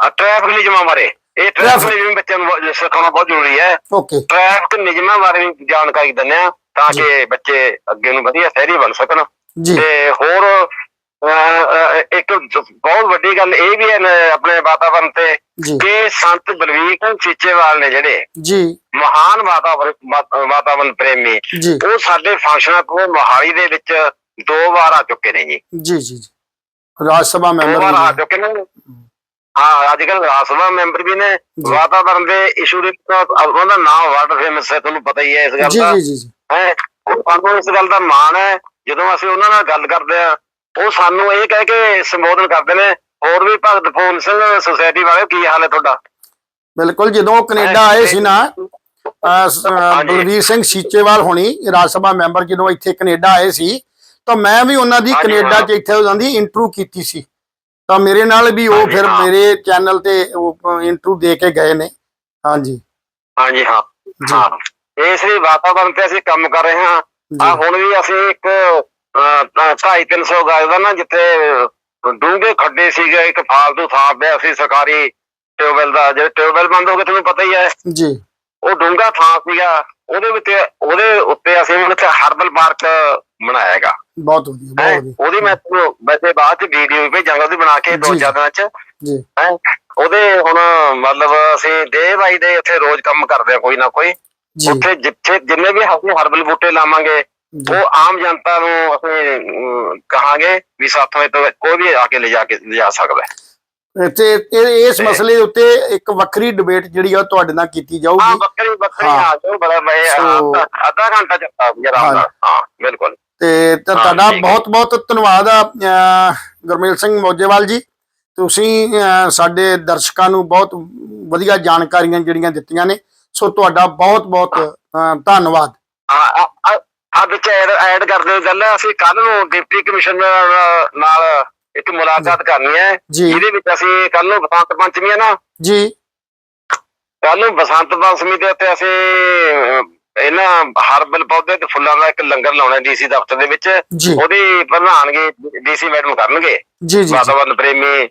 ਟ੍ਰੈਫਿਕ ਨਿਯਮਾਂ ਬਾਰੇ। ਇਹ ਟ੍ਰੈਫਿਕ ਨਿਯਮ ਬੱਚਿਆਂ ਨੂੰ ਸਿਖਾਉਣਾ ਬਹੁਤ ਜ਼ਰੂਰੀ ਹੈ। ਓਕੇ। ਟ੍ਰੈਫਿਕ ਨਿਯਮਾਂ ਬਾਰੇ ਵੀ ਜਾਣਕਾਰੀ ਦਿੰਦੇ ਆ ਤਾਂ ਕਿ ਬੱਚੇ ਅੱਗੇ ਨੂੰ ਵਧੀਆ ਸ਼ਹਿਰੀ ਬਣ ਸਕਣ। ਤੇ ਹੋਰ ਇੱਕ ਬਹੁਤ ਵੱਡੀ ਗੱਲ ਇਹ ਵੀ ਹੈ ਆਪਣੇ ਵਾਤਾਵਰਣ ਤੇ ਕਿ ਸੰਤ ਬਲਵੀਰ ਸਿੰਘ ਸੀਚੇਵਾਲ ਨੇ ਜਿਹੜੇ ਜੀ। ਮਹਾਨ ਵਾਤਾਵਰਣ ਵਾਤਾਵਰਣ ਪ੍ਰੇਮੀ ਉਹ ਸਾਡੇ ਫੰਕਸ਼ਨਾਂ ਤੋਂ ਮੋਹਾਲੀ ਦੇ ਵਿੱਚ ਦੋ ਵਾਰ ਆ ਚੁੱਕੇ ਨੇ ਜੀ। ਜੀ ਜੀ ਰਾਜ ਸਭਾ ਦੋ ਮੈਂਬਰ ਵਾਰ ਆ ਚੁੱਕੇ ਨੇ। ਹਾਂ ਅੱਜ ਕੱਲ ਰਾਜ ਸਭਾ ਮੈਂਬਰ ਵੀ ਨੇ। ਵਾਤਾਵਰਣ ਦੇ ਇਸ਼ੂ ਦੇ ਉਹਨਾਂ ਦਾ ਨਾਮ ਵਰਲਡ ਫੇਮਸ ਹੈ ਤੁਹਾਨੂੰ ਪਤਾ ਹੀ ਹੈ ਇਸ। ਗੱਲ ਦਾ ਜੀ ਜੀ ਜੀ ਹੈ ਸਾਨੂੰ ਇਸ ਗੱਲ ਦਾ ਮਾਣ ਹੈ ਜਦੋਂ ਅਸੀਂ ਉਹਨਾਂ ਨਾਲ ਗੱਲ ਕਰਦੇ ਆ ਉਹ ਸਾਨੂੰ ਇਹ ਕਹਿ ਕੇ ਸੰਬੋਧਨ ਕਰਦੇ ਨੇ ਹੋਰ ਵੀ ਭਗਤ ਫੂਲ ਸਿੰਘ ਸੁਸਾਇਟੀ ਵਾਲੇ ਕੀ ਹਾਲ ਹੈ ਤੁਹਾਡਾ ਬਿਲਕੁਲ ਜਦੋਂ ਉਹ ਕੈਨੇਡਾ ਆਏ ਸੀ ਨਾ। ਬਲਵੀਰ ਸਿੰਘ ਸੀਚੇਵਾਲ ਹੋਣੀ ਰਾਜ ਸਭਾ ਮੈਂਬਰ ਜਦੋਂ ਇੱਥੇ ਕੈਨੇਡਾ ਆਏ ਸੀ ਤਾਂ ਮੈਂ ਵੀ ਉਹਨਾਂ ਦੀ ਕੈਨੇਡਾ। 'ਚ ਇੱਥੇ ਉਹਨਾਂ ਦੀ ਇੰਟਰਵਿਊ ਕੀਤੀ ਸੀ ਤਾਂ ਮੇਰੇ ਨਾਲ ਵੀ ਉਹ ਹਾਂਜੀ, ਫਿਰ ਹਾਂ। ਮੇਰੇ ਚੈਨਲ ਤੇ ਉਹ ਇੰਟਰਵਿਊ ਦੇ ਕੇ ਗਏ ਨੇ। ਹਾਂਜੀ। ਹਾਂਜੀ ਹਾਂ। ਜੀ। ਹਾਂ। ਇਸ ਲਈ ਵਾਤਾਵਰਣ ਤੇ ਅਸੀਂ ਕੰਮ ਕਰ ਰਹੇ ਹਾਂ। ਆ ਜੀ ਹੁਣ ਵੀ ਅਸੀਂ ਇੱਕ 250 ਗਜ ਦਾ ਨਾ ਜਿੱਥੇ ਡੂੰਘੇ ਖੱਡੇ ਸੀਗੇ ਇੱਕ ਫਾਲਤੂ ਥਾਂ ਪਿਆ ਸੀ ਸਰਕਾਰੀ ਟਿਊਬਵੈਲ ਦਾ ਜੇ ਟਿਊਬਵੈਲ ਬੰਦ ਹੋ ਗਏ ਤੁਹਾਨੂੰ ਪਤਾ ਹੀ ਹੈ। ਜੀ। ਉਹ ਡੂੰਘਾ ਥਾਂ ਸੀਗਾ। ਉਹਦੇ ਵਿੱਚ ਉਹਦੇ ਉੱਤੇ ਅਸੀਂ ਹੁਣ ਇੱਥੇ ਹਰਬਲ ਪਾਰਕ ਬਣਾਇਆ ਹੈਗਾ ਬਹੁਤ ਵਧੀਆ ਹੈਂ। ਬਹੁਤ ਵਧੀਆ ਉਹਦੀ ਮੈਂ ਤੁਹਾਨੂੰ ਵੈਸੇ ਬਾਅਦ ਚ ਵੀਡੀਓ ਵੀ ਭੇਜਾਂਗਾ ਉਹਦੀ ਬਣਾ ਕੇ ਦੋ ਜੀ। ਚਾਰ ਦਿਨਾਂ ਚ ਜੀ ਹੈਂ। ਉਹਦੇ ਹੁਣ ਮਤਲਬ ਅਸੀਂ ਡੇ ਬਾਈ ਡੇ ਉੱਥੇ ਰੋਜ਼ ਕੰਮ ਕਰਦੇ ਆ ਕੋਈ ਨਾ ਕੋਈ ਜੀ ਉੱਥੇ ਜਿੱਥੇ ਜਿੰਨੇ ਵੀ ਅਸੀਂ ਹਰਬਲ ਬੂਟੇ ਲਾਵਾਂਗੇ ਜੀ ਉਹ ਆਮ ਜਨਤਾ ਨੂੰ ਅਸੀਂ ਅਮ, ਕਹਾਂਗੇ ਵੀ ਸਾਥੋਂ ਇਹ ਤੋਂ ਕੋਈ ਵੀ ਆ ਕੇ ਲਿਜਾ ਕੇ ਲਿਜਾ ਸਕਦਾ ਹੈ। ਤੇ ਇਹ- ਇਸ ਮਸਲੇ ਉੱਤੇ ਇੱਕ ਵੱਖਰੀ ਡਿਬੇਟ ਜਿਹੜੀ ਆ ਉਹ ਤੁਹਾਡੇ ਨਾਲ ਕੀਤੀ ਹਾਂ ਜਾਊਗੀ ਬੱਕਰੀ ਬੱਕਰੀ ਹਾਂ। ਆ ਜਾਓ ਬੜਾ ਮੈਂ ਸੋ- ਅੱਧਾ ਘੰਟਾ ਚੱਲਦਾ ਜਰਾ ਹਾਂ। ਹਾਂ ਬਿਲਕੁਲ ਤੇ ਤੁਹਾਡਾ। ਬਹੁਤ ਬਹੁਤ ਧੰਨਵਾਦ ਆ ਗੁਰਮੇਲ ਸਿੰਘ ਮੋਜੇਵਾਲ ਜੀ। ਤੁਸੀਂ ਸਾਡੇ ਦਰਸ਼ਕਾਂ ਨੂੰ ਬਹੁਤ ਵਧੀਆ ਜਾਣਕਾਰੀਆਂ ਜਿਹੜੀਆਂ ਦਿੱਤੀਆਂ ਨੇ। ਸੋ ਤੁਹਾਡਾ ਬਹੁਤ ਬਹੁਤ ਧੰਨਵਾਦ। ਆ ਵਿੱਚ ਐਡ ਐਡ ਕਰਦੇ ਗੱਲ ਅਸੀਂ ਕੱਲ ਨੂੰ ਡਿਪਟੀ ਕਮਿਸ਼ਨਰ ਨਾਲ ਇੱਕ ਮੁਲਾਕਾਤ ਕਰਨੀ ਹੈ। ਜਿਹਦੇ ਵਿੱਚ ਅਸੀਂ ਕੱਲ ਨੂੰ ਬਸੰਤ ਪੰਚਮੀ ਹੈ ਨਾ। ਜੀ। ਕੱਲ ਨੂੰ ਬਸੰਤ ਪੰਚਮੀ ਦੇ ਉੱਤੇ ਅਸੀਂ ਇਹਨਾਂ ਹਰਬਲ ਪੌਦੇ ਤੇ ਫੁੱਲਾਂ ਦਾ ਇੱਕ ਲੰਗਰ ਲਾਉਣਾ ਡੀਸੀ ਦਫ਼ਤਰ ਦੇ ਵਿੱਚ। ਉਹਦੀ ਪ੍ਰਧਾਨਗੀ ਡੀਸੀ ਮੈਡਮ ਕਰਨਗੇ। ਜੀ ਵਾਤਾਵਰਨ ਪ੍ਰੇਮੀ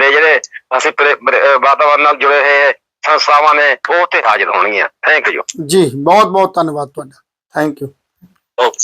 ਦੇ ਜਿਹੜੇ ਅਸੀਂ ਵਾਤਾਵਰਨ ਨਾਲ ਜੁੜੇ ਹੋਏ ਸੰਸਥਾਵਾਂ ਨੇ ਉਹ ਉੱਥੇ ਹਾਜ਼ਰ ਹੋਣਗੀਆਂ। ਥੈਂਕ ਯੂ ਜੀ ਬਹੁਤ ਬਹੁਤ ਧੰਨਵਾਦ ਤੁਹਾਡਾ। Thank you okay